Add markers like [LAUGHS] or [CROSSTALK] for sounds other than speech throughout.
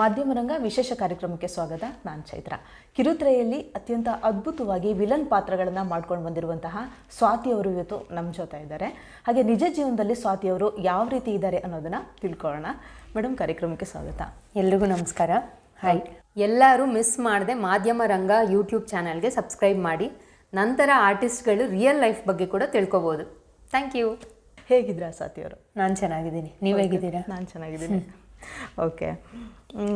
ಮಾಧ್ಯಮ ರಂಗ ವಿಶೇಷ ಕಾರ್ಯಕ್ರಮಕ್ಕೆ ಸ್ವಾಗತ. ನಾನು ಚೈತ್ರ. ಕಿರುತ್ರೆಯಲ್ಲಿ ಅತ್ಯಂತ ಅದ್ಭುತವಾಗಿ ವಿಲನ್ ಪಾತ್ರಗಳನ್ನು ಮಾಡ್ಕೊಂಡು ಬಂದಿರುವಂತಹ ಸ್ವಾತಿ ಅವರು ಇವತ್ತು ನಮ್ಮ ಜೊತೆ ಇದ್ದಾರೆ. ಹಾಗೆ ನಿಜ ಜೀವನದಲ್ಲಿ ಸ್ವಾತಿ ಅವರು ಯಾವ ರೀತಿ ಇದ್ದಾರೆ ಅನ್ನೋದನ್ನು ತಿಳ್ಕೊಳ್ಳೋಣ. ಮೇಡಮ್ ಕಾರ್ಯಕ್ರಮಕ್ಕೆ ಸ್ವಾಗತ. ಎಲ್ರಿಗೂ ನಮಸ್ಕಾರ. ಹಾಯ್ ಎಲ್ಲರೂ ಮಿಸ್ ಮಾಡದೆ ಮಾಧ್ಯಮ ರಂಗ ಯೂಟ್ಯೂಬ್ ಚಾನಲ್ಗೆ ಸಬ್ಸ್ಕ್ರೈಬ್ ಮಾಡಿ. ನಂತರ ಆರ್ಟಿಸ್ಟ್ಗಳು ರಿಯಲ್ ಲೈಫ್ ಬಗ್ಗೆ ಕೂಡ ತಿಳ್ಕೊಬೋದು. ಥ್ಯಾಂಕ್ ಯು ಹೇಗಿದ್ದೀರಾ ಸ್ವಾತಿ ಅವರು? ನಾನು ಚೆನ್ನಾಗಿದ್ದೀನಿ. ನೀವು ಹೇಗಿದ್ದೀರಾ? ನಾನು ಚೆನ್ನಾಗಿದ್ದೀನಿ. ಓಕೆ.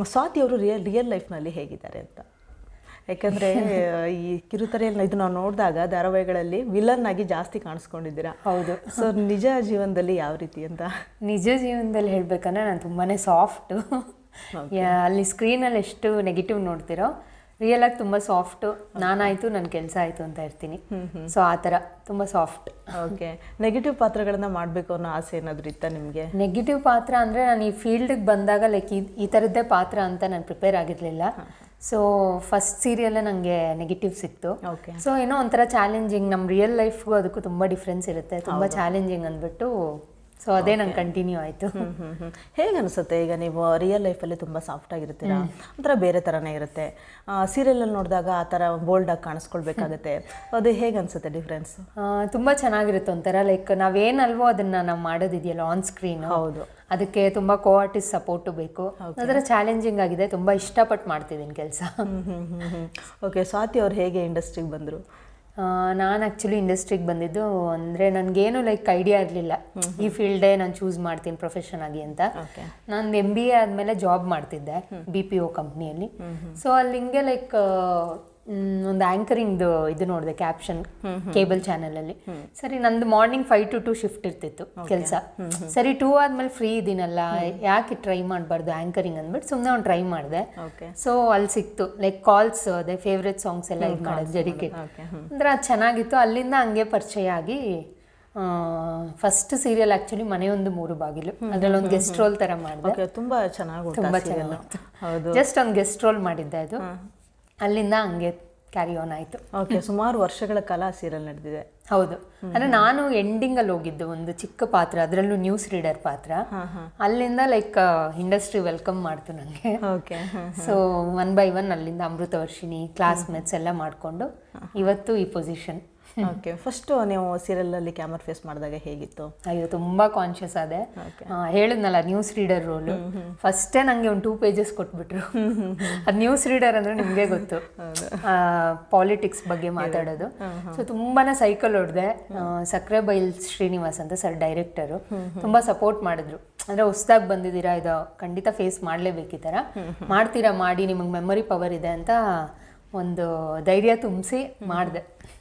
ಸ್ವಾತಿ ಅವರು ರಿಯಲ್ ರಿಯಲ್ ಲೈಫ್ನಲ್ಲಿ ಹೇಗಿದ್ದಾರೆ ಅಂತ. ಯಾಕಂದರೆ ಈ ಕಿರುತೆರೆಯಲ್ಲಿ ಇದು ನಾವು ನೋಡಿದಾಗ ಧಾರಾವಾಹಿಗಳಲ್ಲಿ ವಿಲನ್ ಆಗಿ ಜಾಸ್ತಿ ಕಾಣಿಸ್ಕೊಂಡಿದ್ದೀರಾ. ಹೌದು. ಸೊ ನಿಜ ಜೀವನದಲ್ಲಿ ಯಾವ ರೀತಿ ಅಂತ? ನಿಜ ಜೀವನದಲ್ಲಿ ಹೇಳಬೇಕಂದ್ರೆ ನಾನು ತುಂಬಾ ಸಾಫ್ಟು ಅಲ್ಲಿ ಸ್ಕ್ರೀನಲ್ಲಿ ಎಷ್ಟು ನೆಗೆಟಿವ್ ನೋಡ್ತಿರೋ ರಿಯಲ್ ಆಗಿ ತುಂಬಾ ಸಾಫ್ಟ್ ನಾನಾಯ್ತು ನನ್ನ ಕೆಲಸ ಆಯ್ತು ಅಂತ ಇರ್ತೀನಿ. ಸೊ ಆ ಥರ ತುಂಬ ಸಾಫ್ಟ್ ಓಕೆ ನೆಗೆಟಿವ್ ಪಾತ್ರಗಳನ್ನ ಮಾಡಬೇಕು ಅನ್ನೋ ಆಸೆ ಏನಾದರೂ ಇತ್ತ ನಿಮಗೆ? ನೆಗೆಟಿವ್ ಪಾತ್ರ ಅಂದರೆ ನಾನು ಈ ಫೀಲ್ಡಿಗೆ ಬಂದಾಗ ಲೈಕ್ ಈ ಥರದ್ದೇ ಪಾತ್ರ ಅಂತ ನಾನು ಪ್ರಿಪೇರ್ ಆಗಿರಲಿಲ್ಲ. ಸೊ ಫಸ್ಟ್ ಸೀರಿಯಲ್ಲೇ ನನಗೆ ನೆಗೆಟಿವ್ ಸಿಕ್ತು. ಓಕೆ ಸೊ ಏನೋ ಒಂಥರ ಚಾಲೆಂಜಿಂಗ್ ನಮ್ಮ ರಿಯಲ್ ಲೈಫ್ಗೂ ಅದಕ್ಕೂ ತುಂಬ ಡಿಫ್ರೆನ್ಸ್ ಇರುತ್ತೆ. ತುಂಬ ಚಾಲೆಂಜಿಂಗ್ ಅಂದ್ಬಿಟ್ಟು ಸೊ ಅದೇ ನಂಗೆ ಕಂಟಿನ್ಯೂ ಆಯಿತು. ಹೇಗೆ ಅನಿಸುತ್ತೆ? ಈಗ ನೀವು ರಿಯಲ್ ಲೈಫಲ್ಲಿ ತುಂಬ ಸಾಫ್ಟ್ ಆಗಿರ್ತೀರಾ? ಒಂಥರ ಬೇರೆ ಥರನೇ ಇರುತ್ತೆ. ಸೀರಿಯಲಲ್ಲಿ ನೋಡಿದಾಗ ಆ ಥರ ಬೋಲ್ಡಾಗಿ ಕಾಣಿಸ್ಕೊಳ್ಬೇಕಾಗುತ್ತೆ. ಅದು ಹೇಗೆ ಅನಿಸುತ್ತೆ ಡಿಫ್ರೆನ್ಸ್ ತುಂಬ ಚೆನ್ನಾಗಿರುತ್ತೆ ಒಂಥರ ಲೈಕ್ ನಾವೇನಲ್ವೋ ಅದನ್ನು ನಾವು ಮಾಡೋದಿದೆಯಲ್ಲ ಆನ್ ಸ್ಕ್ರೀನ್ ಹೌದು. ಅದಕ್ಕೆ ತುಂಬ ಕೋ ಆರ್ಟಿಸ್ಟ್ ಸಪೋರ್ಟು ಬೇಕು ಅದರ ಚಾಲೆಂಜಿಂಗ್ ಆಗಿದೆ. ತುಂಬ ಇಷ್ಟಪಟ್ಟು ಮಾಡ್ತಿದ್ದೀನಿ ಕೆಲಸ. ಓಕೆ ಸ್ವಾತಿ ಅವ್ರು ಹೇಗೆ ಇಂಡಸ್ಟ್ರಿಗೆ ಬಂದರು? ನಾನು ಆ್ಯಕ್ಚುಲಿ ಇಂಡಸ್ಟ್ರಿಗೆ ಬಂದಿದ್ದು ಅಂದರೆ ನನಗೇನು ಲೈಕ್ ಐಡಿಯಾ ಇರಲಿಲ್ಲ. ಈ ಫೀಲ್ಡೇ ನಾನು ಚೂಸ್ ಮಾಡ್ತೀನಿ ಪ್ರೊಫೆಷನ್ ಆಗಿ ಅಂತ. ನಾನು ಎಂ ಬಿ ಎ ಆದಮೇಲೆ ಜಾಬ್ ಮಾಡ್ತಿದ್ದೆ ಬಿ ಪಿ ಒ ಕಂಪ್ನಿಯಲ್ಲಿ ಸೊ ಅಲ್ಲಿ. ಹಿಂಗೆ ಲೈಕ್ ಒಂದು ಆ್ಯಂಕರಿಂಗ್ದು ಇದು ನೋಡಿದೆ ಕ್ಯಾಪ್ಷನ್ ಕೇಬಲ್ ಚಾನಲಲ್ಲಿ ಸರಿ ನಂದು morning five to two shift ಇರ್ತಿತ್ತು ಕೆಲಸ. ಸರಿ ಟೂ ಆದ್ಮೇಲೆ ಫ್ರೀ ಇದೀನಲ್ಲ ಯಾಕೆ ಟ್ರೈ ಮಾಡಬಾರ್ದು ಆ್ಯಂಕರಿಂಗ್ ಅಂದ್ಬಿಟ್ಟು ಸುಮ್ಮನೆ ಅವ್ನು ಟ್ರೈ ಮಾಡಿದೆ. ಓಕೆ ಸೊ ಅಲ್ಲಿ ಸಿಕ್ತು ಲೈಕ್ ಕಾಲ್ಸ್ ಅದೇ ಫೇವ್ರೆಟ್ ಸಾಂಗ್ಸ್ ಎಲ್ಲ ಇದು ಮಾಡೋದು ಓಕೆ ಅಂದ್ರೆ ಅದು ಚೆನ್ನಾಗಿತ್ತು ಅಲ್ಲಿಂದ ಹಂಗೆ ಪರಿಚಯ ಆಗಿ ಫಸ್ಟ್ ಸೀರಿಯಲ್ ಆ್ಯಕ್ಚುಲಿ ಮನೆಯೊಂದು ಮೂರು ಬಾಗಿಲು. ಅದ್ರಲ್ಲಿ ಒಂದು ಗೆಸ್ಟ್ ರೋಲ್ ತರ ಮಾಡಿದೆ. ತುಂಬಾ ಚೆನ್ನಾಗಿ ತುಂಬಾ ಚೆನ್ನಾಗಿ ಜಸ್ಟ್ ಒಂದು ಗೆಸ್ಟ್ ರೋಲ್ ಮಾಡಿದ್ದೆ ಅದು. ಅಲ್ಲಿಂದ ಹಂಗೆ ಕ್ಯಾರಿ ಆನ್ ಆಯಿತು. ಓಕೆ ಸುಮಾರು ವರ್ಷಗಳ ಕಾಲ ಸೀರಿಯಲ್ ನಡೆದಿದೆ. ಹೌದು. ಅಂದ್ರೆ ನಾನು ಎಂಡಿಂಗಲ್ಲಿ ಹೋಗಿದ್ದು ಒಂದು ಚಿಕ್ಕ ಪಾತ್ರ ಅದರಲ್ಲೂ ನ್ಯೂಸ್ ರೀಡರ್ ಪಾತ್ರ. ಅಲ್ಲಿಂದ ಲೈಕ್ ಇಂಡಸ್ಟ್ರಿ ವೆಲ್ಕಮ್ ಮಾಡ್ತು ನನಗೆ okay so one by one ಅಲ್ಲಿಂದ ಅಮೃತವರ್ಷಿಣಿ ಕ್ಲಾಸ್ಮೇಟ್ಸ್ ಎಲ್ಲ ಮಾಡಿಕೊಂಡು ಇವತ್ತು ಈ ಪೊಸಿಷನ್ ಓಕೆ ಫಸ್ಟು ನೀವು ಸೀರಿಯಲಲ್ಲಿ ಕ್ಯಾಮರಾ ಫೇಸ್ ಮಾಡಿದಾಗ ಹೇಗಿತ್ತು? ಅಯ್ಯೋ ತುಂಬಾ ಕಾನ್ಶಿಯಸ್ ಆದೆ. ಹೇಳಿದ್ನಲ್ಲ ನ್ಯೂಸ್ ರೀಡರ್ ರೋಲ್ ಫಸ್ಟೇ ನನಗೆ ಒಂದು ಟೂ ಪೇಜಸ್ ಕೊಟ್ಬಿಟ್ರು. ಅದು ನ್ಯೂಸ್ ರೀಡರ್ ಅಂದ್ರೆ ನಿಮಗೆ ಗೊತ್ತು. ಪಾಲಿಟಿಕ್ಸ್ ಬಗ್ಗೆ ಮಾತಾಡೋದು. ಸೊ ತುಂಬಾನೇ ಸೈಕಲ್ ಹೊಡೆದೆ. ಸಕ್ರೆ ಬೈಲ್ ಶ್ರೀನಿವಾಸ್ ಅಂತ ಸರ್ ಡೈರೆಕ್ಟರು ತುಂಬಾ ಸಪೋರ್ಟ್ ಮಾಡಿದ್ರು. ಅಂದ್ರೆ ಹೊಸ್ದಾಗಿ ಬಂದಿದ್ದೀರಾ ಇದು ಖಂಡಿತ ಫೇಸ್ ಮಾಡಲೇಬೇಕು ಈ ಥರ ಮಾಡ್ತೀರಾ ಮಾಡಿ ನಿಮಗೆ ಮೆಮೊರಿ ಪವರ್ ಇದೆ ಅಂತ ಒಂದು ಧೈರ್ಯ ತುಂಬಿಸಿ ಮಾಡಿದೆ.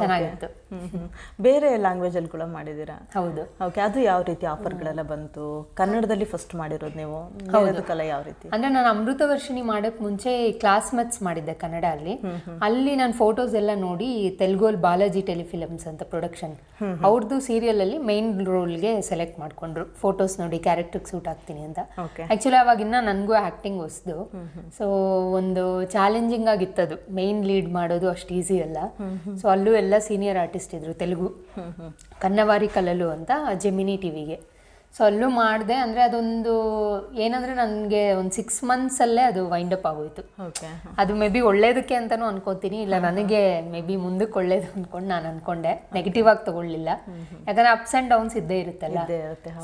ಚೆನ್ನಾಗಿತ್ತು. ಬೇರೆ ಲ್ಯಾಂಗ್ವೇಜ್ ಅಲ್ಲಿ ಲ್ಯಾಂಗ್ವೇಜಲ್ಲಿ ಕೂಡ ಮಾಡಿದ್ದೀರಾ? ಹೌದು. ಓಕೆ ಅದು ಯಾವ ರೀತಿ ಆಫರ್ಗಳೆಲ್ಲ ಬಂತು? ಕನ್ನಡದಲ್ಲಿ ಫಸ್ಟ್ ಮಾಡಿರೋದು ನೀವು. ಕಲೆ ಯಾವ ರೀತಿ? ಅಂದ್ರೆ ನಾನು ಅಮೃತ ವರ್ಷಿಣಿ ಮಾಡಕ್ ಮುಂಚೆ ಕ್ಲಾಸ್ ಮೆಟ್ಸ್ ಮಾಡಿದ್ದೆ ಕನ್ನಡ ಅಲ್ಲಿ ಅಲ್ಲಿ ನಾನು ಫೋಟೋಸ್ ಎಲ್ಲ ನೋಡಿ ತೆಲುಗೋಲ್ ಬಾಲಾಜಿ ಟೆಲಿಫಿಲಮ್ಸ್ ಅಂತ ಪ್ರೊಡಕ್ಷನ್ ಅವ್ರದ್ದು ಸೀರಿಯಲ್ ಅಲ್ಲಿ ಮೈನ್ ರೋಲ್ಗೆ ಸೆಲೆಕ್ಟ್ ಮಾಡ್ಕೊಂಡ್ರು. ಫೋಟೋಸ್ ನೋಡಿ ಕ್ಯಾರೆಕ್ಟರ್ ಸೂಟ್ ಆಗ್ತೀನಿ ಅಂತ. ಆಕ್ಚುಲಿ ಅವಾಗಿನ್ನ ನನಗೂ ಆಕ್ಟಿಂಗ್ ಹೊಸ್ದು. ಸೊ ಒಂದು ಚಾಲೆಂಜಿಂಗ್ ಆಗಿತ್ತು ಅದು ಮೈನ್ ಲೀಡ್ ಮಾಡೋದು ಅಷ್ಟು ಈಸಿ ಅಲ್ಲ. ಸೊ ಅಲ್ಲೂ ಎಲ್ಲ ಸೀನಿಯರ್ ಆರ್ಟಿಸ್ಟ್ ಇದ್ರು ತೆಲುಗು. ಕನ್ನವಾರಿ ಕಲಲು ಅಂತ ಜೆಮಿನಿ ಟಿವಿಗೆ ಸೊ ಅಲ್ಲೂ ಮಾಡಿದೆ ಅಂದರೆ ಅದೊಂದು ಏನಂದರೆ ನನಗೆ ಒಂದು ಸಿಕ್ಸ್ ಮಂತ್ಸಲ್ಲೇ ಅದು ವೈಂಡ್ ಅಪ್ ಆಗೋಯ್ತು. ಓಕೆ ಅದು ಮೇ ಬಿ ಒಳ್ಳೇದಕ್ಕೆ ಅಂತಲೂ ಅನ್ಕೋತೀನಿ ಇಲ್ಲ ನನಗೆ ಮೇ ಬಿ ಮುಂದಕ್ಕೆ ಒಳ್ಳೇದು ಅಂದ್ಕೊಂಡು ನಾನು ಅನ್ಕೊಂಡೆ ನೆಗೆಟಿವ್ ಆಗಿ ತಗೊಳ್ಳಿಲ್ಲ. ಯಾಕಂದ್ರೆ ಅಪ್ಸ್ ಆ್ಯಂಡ್ ಡೌನ್ಸ್ ಇದ್ದೇ ಇರುತ್ತಲ್ಲ.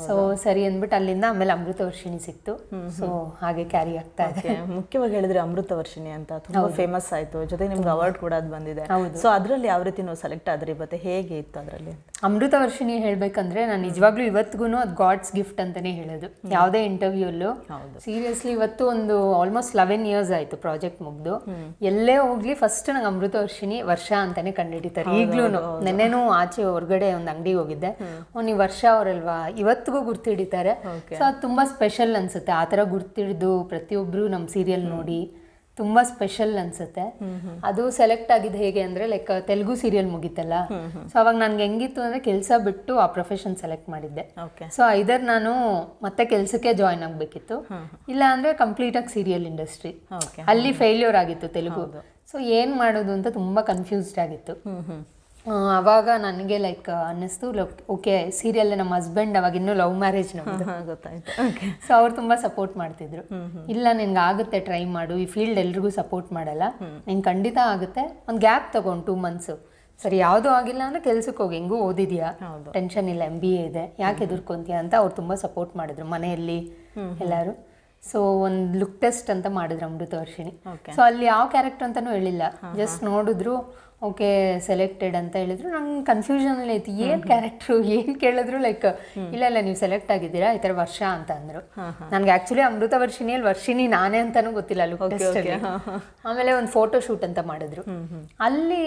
ಸೊ ಸರಿ ಅಂದ್ಬಿಟ್ಟು ಅಲ್ಲಿಂದ ಆಮೇಲೆ ಅಮೃತ ವರ್ಷಿಣಿ ಸಿಕ್ತು ಸೊ ಹಾಗೆ ಕ್ಯಾರಿ ಆಗ್ತಾ ಇದೆ. ಮುಖ್ಯವಾಗಿ ಹೇಳಿದ್ರೆ ಅಮೃತ ವರ್ಷಿಣಿ ಅಂತ ತುಂಬ ಫೇಮಸ್ ಆಯ್ತು. ಜೊತೆಗೆ ನಿಮ್ಗೆ ಅವಾರ್ಡ್ ಕೂಡ ಅದು ಬಂದಿದೆ. ಸೊ ಅದರಲ್ಲಿ ಯಾವ ರೀತಿ ನಾವು ಸೆಲೆಕ್ಟ್ ಆದ್ರಿ ಮತ್ತೆ ಹೇಗೆ ಇತ್ತು ಅದರಲ್ಲಿ ಅಮೃತ ವರ್ಷಿಣಿ ಹೇಳ್ಬೇಕಂದ್ರೆ ನಾನು ನಿಜವಾಗ್ಲೂ ಇವತ್ತಿಗೂ ಅದು ಗಾಡ್ಸ್ ಗಿಫ್ಟ್ ಅಂತಾನೆ ಹೇಳೋದು. ಯಾವುದೇ ಇಂಟರ್ವ್ಯೂಲ್ಲೂ ಹೌದು. ಸೀರಿಯಸ್ಲಿ ಇವತ್ತು ಒಂದು ಆಲ್ಮೋಸ್ಟ್ ಲೆವೆನ್ ಇಯರ್ಸ್ ಆಯ್ತು ಪ್ರಾಜೆಕ್ಟ್ ಮುಗ್ದು. ಎಲ್ಲೇ ಹೋಗ್ಲಿ ಫಸ್ಟ್ ನಂಗೆ ಅಮೃತ ವರ್ಷಿಣಿ ವರ್ಷ ಅಂತಾನೆ ಕಂಡುಹಿಡಿತಾರೆ ಈಗ್ಲೂ ನೆನ್ನೆನೂ ಆಚೆ ಹೊರಗಡೆ ಒಂದು ಅಂಗಡಿಗೆ ಹೋಗಿದ್ದೆ. ನೀವು ವರ್ಷ ಅವರಲ್ವಾ? ಇವತ್ತಿಗೂ ಗುರ್ತಿಡಿತಾರೆ. ಸೊ ಅದು ತುಂಬಾ ಸ್ಪೆಷಲ್ ಅನ್ಸುತ್ತೆ. ಆ ಥರ ಗುರ್ತಿಡಿದು ಪ್ರತಿಯೊಬ್ರು ನಮ್ಮ ಸೀರಿಯಲ್ ನೋಡಿ. ತುಂಬಾ ಸ್ಪೆಷಲ್ ಅನ್ಸುತ್ತೆ. ಅದು ಸೆಲೆಕ್ಟ್ ಆಗಿದ್ದು ಹೇಗೆ ಅಂದ್ರೆ ಲೈಕ್ ತೆಲುಗು ಸೀರಿಯಲ್ ಮುಗೀತಲ್ಲ? ಸೊ ಅವಾಗ ನನ್ಗೆ ಹೆಂಗಿತ್ತು ಅಂದ್ರೆ ಕೆಲಸ ಬಿಟ್ಟು ಆ ಪ್ರೊಫೆಷನ್ ಸೆಲೆಕ್ಟ್ ಮಾಡಿದ್ದೆ. ಓಕೆ ಸೊ ಐದರ್ ನಾನು ಮತ್ತೆ ಕೆಲಸಕ್ಕೆ ಜಾಯ್ನ್ ಆಗಬೇಕಿತ್ತು. ಇಲ್ಲ ಅಂದ್ರೆ ಕಂಪ್ಲೀಟ್ ಆಗಿ ಸೀರಿಯಲ್ ಇಂಡಸ್ಟ್ರಿ ಓಕೆ ಅಲ್ಲಿ ಫೇಲ್ಯೂರ್ ಆಗಿತ್ತು ತೆಲುಗು. ಸೊ ಏನ್ ಮಾಡೋದು ಅಂತ ತುಂಬಾ ಕನ್ಫ್ಯೂಸ್ಡ್ ಆಗಿತ್ತು. ಅವಾಗ ನನಗೆ ಲೈಕ್ ಅನ್ನಿಸ್ತು ಓಕೆ ಸೀರಿಯಲ್ ನಮ್ಮ ಹಸ್ಬೆಂಡ್ ಅವಾಗ ಇನ್ನೂ ಲವ್ ಮ್ಯಾರೇಜ್ ನಮ್ದು. ಗೊತ್ತಾಯ್ತು. ಸೊ ಅವ್ರು ತುಂಬಾ ಸಪೋರ್ಟ್ ಮಾಡ್ತಿದ್ರು. ಇಲ್ಲ ನಿನ್ಗೆ ಆಗುತ್ತೆ ಟ್ರೈ ಮಾಡು. ಈ ಫೀಲ್ಡ್ ಎಲ್ರಿಗೂ ಸಪೋರ್ಟ್ ಮಾಡಲ್ಲ. ನಿಂಗೆ ಖಂಡಿತ ಆಗುತ್ತೆ. ಒಂದು ಗ್ಯಾಪ್ ತಗೊಂಡು ಟೂ ಮಂತ್ಸು ಸರಿ ಯಾವುದು ಆಗಿಲ್ಲ ಅಂದ್ರೆ ಕೆಲ್ಸಕ್ಕೆ ಹೋಗಿ. ಹೆಂಗೂ ಓದಿದ್ಯಾ? ಟೆನ್ಷನ್ ಇಲ್ಲ ಎಂ ಬಿ ಎ ಇದೆ. ಯಾಕೆ ಎದುರ್ಕೊಂತೀಯ ಅಂತ ಅವ್ರು ತುಂಬಾ ಸಪೋರ್ಟ್ ಮಾಡಿದ್ರು ಮನೆಯಲ್ಲಿ ಎಲ್ಲರೂ. ಸೊ ಒಂದು ಲುಕ್ ಟೆಸ್ಟ್ ಅಂತ ಮಾಡಿದ್ರು ಅಮೃತ ವರ್ಷಿಣಿ. ಸೊ ಅಲ್ಲಿ ಯಾವ ಕ್ಯಾರೆಕ್ಟರ್ ಅಂತಲೂ ಹೇಳಿಲ್ಲ. ಜಸ್ಟ್ ನೋಡಿದ್ರು ಓಕೆ ಸೆಲೆಕ್ಟೆಡ್ ಅಂತ ಹೇಳಿದ್ರು. ನಂಗೆ ಕನ್ಫ್ಯೂಷನಲ್ಲಿ ಐತಿ ಏನು ಕ್ಯಾರೆಕ್ಟ್ರು ಏನು ಕೇಳಿದ್ರು ಲೈಕ್ ಇಲ್ಲ ಇಲ್ಲ ನೀವು ಸೆಲೆಕ್ಟ್ ಆಗಿದ್ದೀರಾ? ಈ ಥರ ವರ್ಷ ಅಂತ ಅಂದರು. ನನಗೆ ಆ್ಯಕ್ಚುಲಿ ಅಮೃತ ವರ್ಷಿನಿಯಲ್ಲಿ ವರ್ಷಿನಿ ನಾನೇ ಅಂತಾನೂ ಗೊತ್ತಿಲ್ಲ ಅಲ್ಲಿ. ಆಮೇಲೆ ಒಂದು ಫೋಟೋ ಶೂಟ್ ಅಂತ ಮಾಡಿದ್ರು. ಅಲ್ಲಿ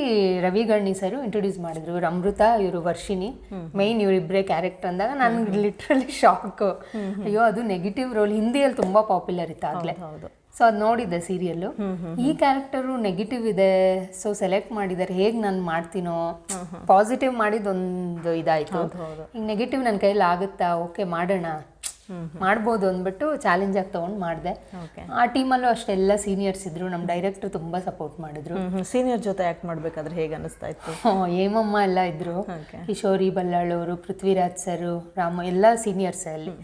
ರವಿ ಗಣ್ಣಿ ಸರ್ ಇಂಟ್ರೊಡ್ಯೂಸ್ ಮಾಡಿದ್ರು. ಇವ್ರು ಅಮೃತ ಇವರು ವರ್ಷಿನಿ ಮೈನ್ ಇವರಿಬ್ಬರೇ ಕ್ಯಾರೆಕ್ಟರ್ ಅಂದಾಗ ನನ್ಗೆ ಲಿಟ್ರಲಿ ಶಾಕ್ ಅಯ್ಯೋ ಅದು ನೆಗೆಟಿವ್ ರೋಲ್ ಹಿಂದಿಯಲ್ಲಿ ತುಂಬಾ ಪಾಪ್ಯುಲರ್ ಇತ್ತು ಆಗ್ಲೇ. ಹೌದು. ಸೊ ಅದು ನೋಡಿದ್ದೆ ಸೀರಿಯಲ್ಲು ಈ ಕ್ಯಾರೆಕ್ಟರು ನೆಗೆಟಿವ್ ಇದೆ. ಸೊ ಸೆಲೆಕ್ಟ್ ಮಾಡಿದ್ದಾರೆ ಹೇಗೆ ನಾನು ಮಾಡ್ತೀನೋ? ಪಾಸಿಟಿವ್ ಮಾಡಿದ ಇದಾಯಿತು. ಈಗ ನೆಗೆಟಿವ್ ನನ್ನ ಕೈಯಲ್ಲಿ ಆಗುತ್ತಾ? ಓಕೆ ಮಾಡೋಣ. ಮಾಡ್ಬೋದು ಅಂದ್ಬಿಟ್ಟು ಚಾಲೆಂಜ್ ಆಗಿ ತಗೊಂಡು ಮಾಡಿದೆ. ಆ ಟೀಮಲ್ಲೂ ಅಷ್ಟೆಲ್ಲ ಸೀನಿಯರ್ಸ್ ಇದ್ರು. ನಮ್ಮ ಡೈರೆಕ್ಟರ್ ತುಂಬಾ ಸಪೋರ್ಟ್ ಮಾಡಿದ್ರು. ಸೀನಿಯರ್ ಜೊತೆ ಆ್ಯಕ್ಟ್ ಮಾಡಬೇಕಾದ್ರೆ ಹೇಗೆ ಅನಿಸ್ತಾ ಇತ್ತು? ಏಮಮ್ಮ ಹೇಮಮ್ಮ ಎಲ್ಲ ಇದ್ರು. ಕಿಶೋರಿ ಬಲ್ಲಾಳವರು ಪೃಥ್ವಿರಾಜ್ ಸರ್ ರಾಮ ಎಲ್ಲ ಸೀನಿಯರ್ಸ್ ಅಲ್ಲಿ.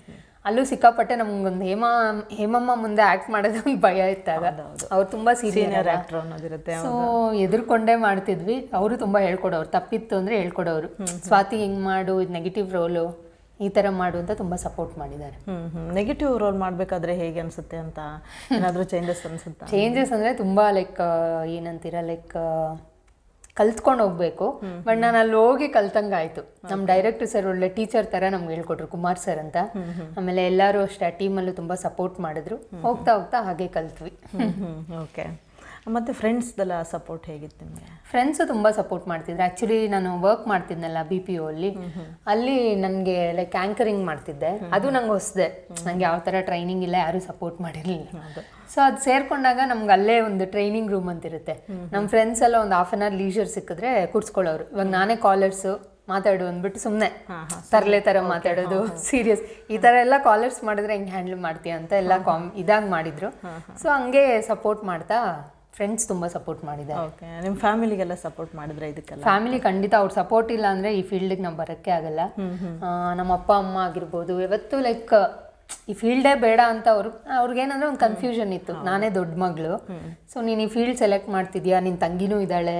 ಅಲ್ಲೂ ಸಿಕ್ಕಾಪಟ್ಟೆ ನಮ್ಗೊಂದು ಹೇಮ ಹೇಮಮ್ಮ ಮುಂದೆ ಆಕ್ಟ್ ಮಾಡೋದು ಒಂದು ಭಯ ಇತ್ತಾಗ ಅವ್ರು ತುಂಬಾ ಸೀನಿಯರ್ ಆಕ್ಟರ್ ಅನ್ನೋದಿರುತ್ತೆ ಸೊ ಎದುರ್ಕೊಂಡೇ ಮಾಡ್ತಿದ್ವಿ. ಅವರು ತುಂಬಾ ಹೇಳ್ಕೊಡೋರು. ತಪ್ಪಿತ್ತು ಅಂದ್ರೆ ಹೇಳ್ಕೊಡೋರು. ಸ್ವಾತಿ ಹಿಂಗ್ ಮಾಡು ಇದು ನೆಗೆಟಿವ್ ರೋಲು ಈ ತರ ಮಾಡು ಅಂತ ತುಂಬಾ ಸಪೋರ್ಟ್ ಮಾಡಿದ್ದಾರೆ. ನೆಗೆಟಿವ್ ರೋಲ್ ಮಾಡಬೇಕಾದ್ರೆ ಹೇಗೆ ಅನ್ಸುತ್ತೆ ಅಂತ ಏನಾದರೂ ಚೇಂಜಸ್ ಅನ್ಸುತ್ತಾ? ಚೇಂಜಸ್ ಅಂದ್ರೆ ತುಂಬಾ ಲೈಕ್ ಏನಂತೀರ ಲೈಕ್ ಕಲ್ತ್ಕೊಂಡು ಹೋಗ್ಬೇಕು. ಬಟ್ ನಾನು ಅಲ್ಲಿ ಹೋಗಿ ಕಲ್ತಂಗಾಯ್ತು. ನಮ್ಮ ಡೈರೆಕ್ಟರ್ ಸರ್ ಒಳ್ಳೆ ಟೀಚರ್ ತರ ನಮ್ಗೆ ಹೇಳ್ಕೊಟ್ರು ಕುಮಾರ್ ಸರ್ ಅಂತ. ಆಮೇಲೆ ಎಲ್ಲರೂ ಅಷ್ಟೇ ಆ ಟೀಮಲ್ಲೂ ತುಂಬಾ ಸಪೋರ್ಟ್ ಮಾಡಿದ್ರು. ಹೋಗ್ತಾ ಹೋಗ್ತಾ ಹಾಗೆ ಕಲ್ತ್ವಿ. ಓಕೆ ಮತ್ತೆ ಫ್ರೆಂಡ್ಸ್ದೆಲ್ಲ ಸಪೋರ್ಟ್ ಹೇಗಿತ್ತು ನಿಮಗೆ? ಫ್ರೆಂಡ್ಸ್ ತುಂಬ ಸಪೋರ್ಟ್ ಮಾಡ್ತಿದ್ರು. ಆ್ಯಕ್ಚುಲಿ ನಾನು ವರ್ಕ್ ಮಾಡ್ತಿದ್ನಲ್ಲ ಬಿ ಪಿ ಒ ಅಲ್ಲಿ. ಅಲ್ಲಿ ನನಗೆ ಲೈಕ್ ಆ್ಯಂಕರಿಂಗ್ ಮಾಡ್ತಿದ್ದೆ. ಅದು ನಂಗೆ ಹೊಸದೆ. ನಂಗೆ ಯಾವ ಥರ ಟ್ರೈನಿಂಗ್ ಇಲ್ಲ ಯಾರು ಸಪೋರ್ಟ್ ಮಾಡಿರಲಿಲ್ಲ. ಸೊ ಅದು. ಸೇರ್ಕೊಂಡಾಗ ನಮ್ಗೆ ಅಲ್ಲೇ ಒಂದು ಟ್ರೈನಿಂಗ್ ರೂಮ್ ಅಂತ ಇರುತ್ತೆ. ನಮ್ಮ ಫ್ರೆಂಡ್ಸ್ ಎಲ್ಲ ಒಂದು ಹಾಫ್ ಆನ್ ಅವರ್ ಲೀಜರ್ ಸಿಕ್ಕಿದ್ರೆ ಕೂರಿಸ್ಕೊಳ್ಳೋರು ಇವಾಗ ನಾನೇ ಕಾಲರ್ಸು ಮಾತಾಡು ಅಂದ್ಬಿಟ್ಟು ಸುಮ್ಮನೆ ತರಲೆ ಥರ ಮಾತಾಡೋದು ಸೀರಿಯಸ್ ಈ ಥರ ಎಲ್ಲ ಕಾಲರ್ಸ್ ಮಾಡಿದ್ರೆ ಹೆಂಗೆ ಹ್ಯಾಂಡಲ್ ಮಾಡ್ತೀಯ ಅಂತ ಎಲ್ಲ ಕಾಮ್ ಇದಾಗಿ ಮಾಡಿದ್ರು. ಸೊ ಹಂಗೆ ಸಪೋರ್ಟ್ ಮಾಡ್ತಾ ಫ್ರೆಂಡ್ಸ್ ತುಂಬ ಸಪೋರ್ಟ್ ಮಾಡಿದ್ದಾರೆ. ಓಕೆ ನಿಮ್ಮ ಫ್ಯಾಮಿಲಿಗೆಲ್ಲ ಸಪೋರ್ಟ್ ಮಾಡಿದ್ರೆ ಇದಕ್ಕೆಲ್ಲ? ಫ್ಯಾಮಿಲಿ ಖಂಡಿತ ಅವ್ರು ಸಪೋರ್ಟ್ ಇಲ್ಲ ಅಂದರೆ ಈ ಫೀಲ್ಡಿಗೆ ನಾವು ಬರೋಕ್ಕೆ ಆಗಲ್ಲ. ನಮ್ಮ ಅಪ್ಪ ಅಮ್ಮ ಆಗಿರ್ಬೋದು ಇವತ್ತು ಲೈಕ್ ಈ ಫೀಲ್ಡೇ ಬೇಡ ಅಂತ ಅವ್ರು ಅವ್ರಿಗೇನಂದ್ರೆ ಒಂದು ಕನ್ಫ್ಯೂಷನ್ ಇತ್ತು. ನಾನೇ ದೊಡ್ಡ ಮಗಳು. ಸೊ ನೀನು ಈ ಫೀಲ್ಡ್ ಸೆಲೆಕ್ಟ್ ಮಾಡ್ತಿದ್ಯಾ? ನಿನ್ನ ತಂಗಿನೂ ಇದ್ದಾಳೆ.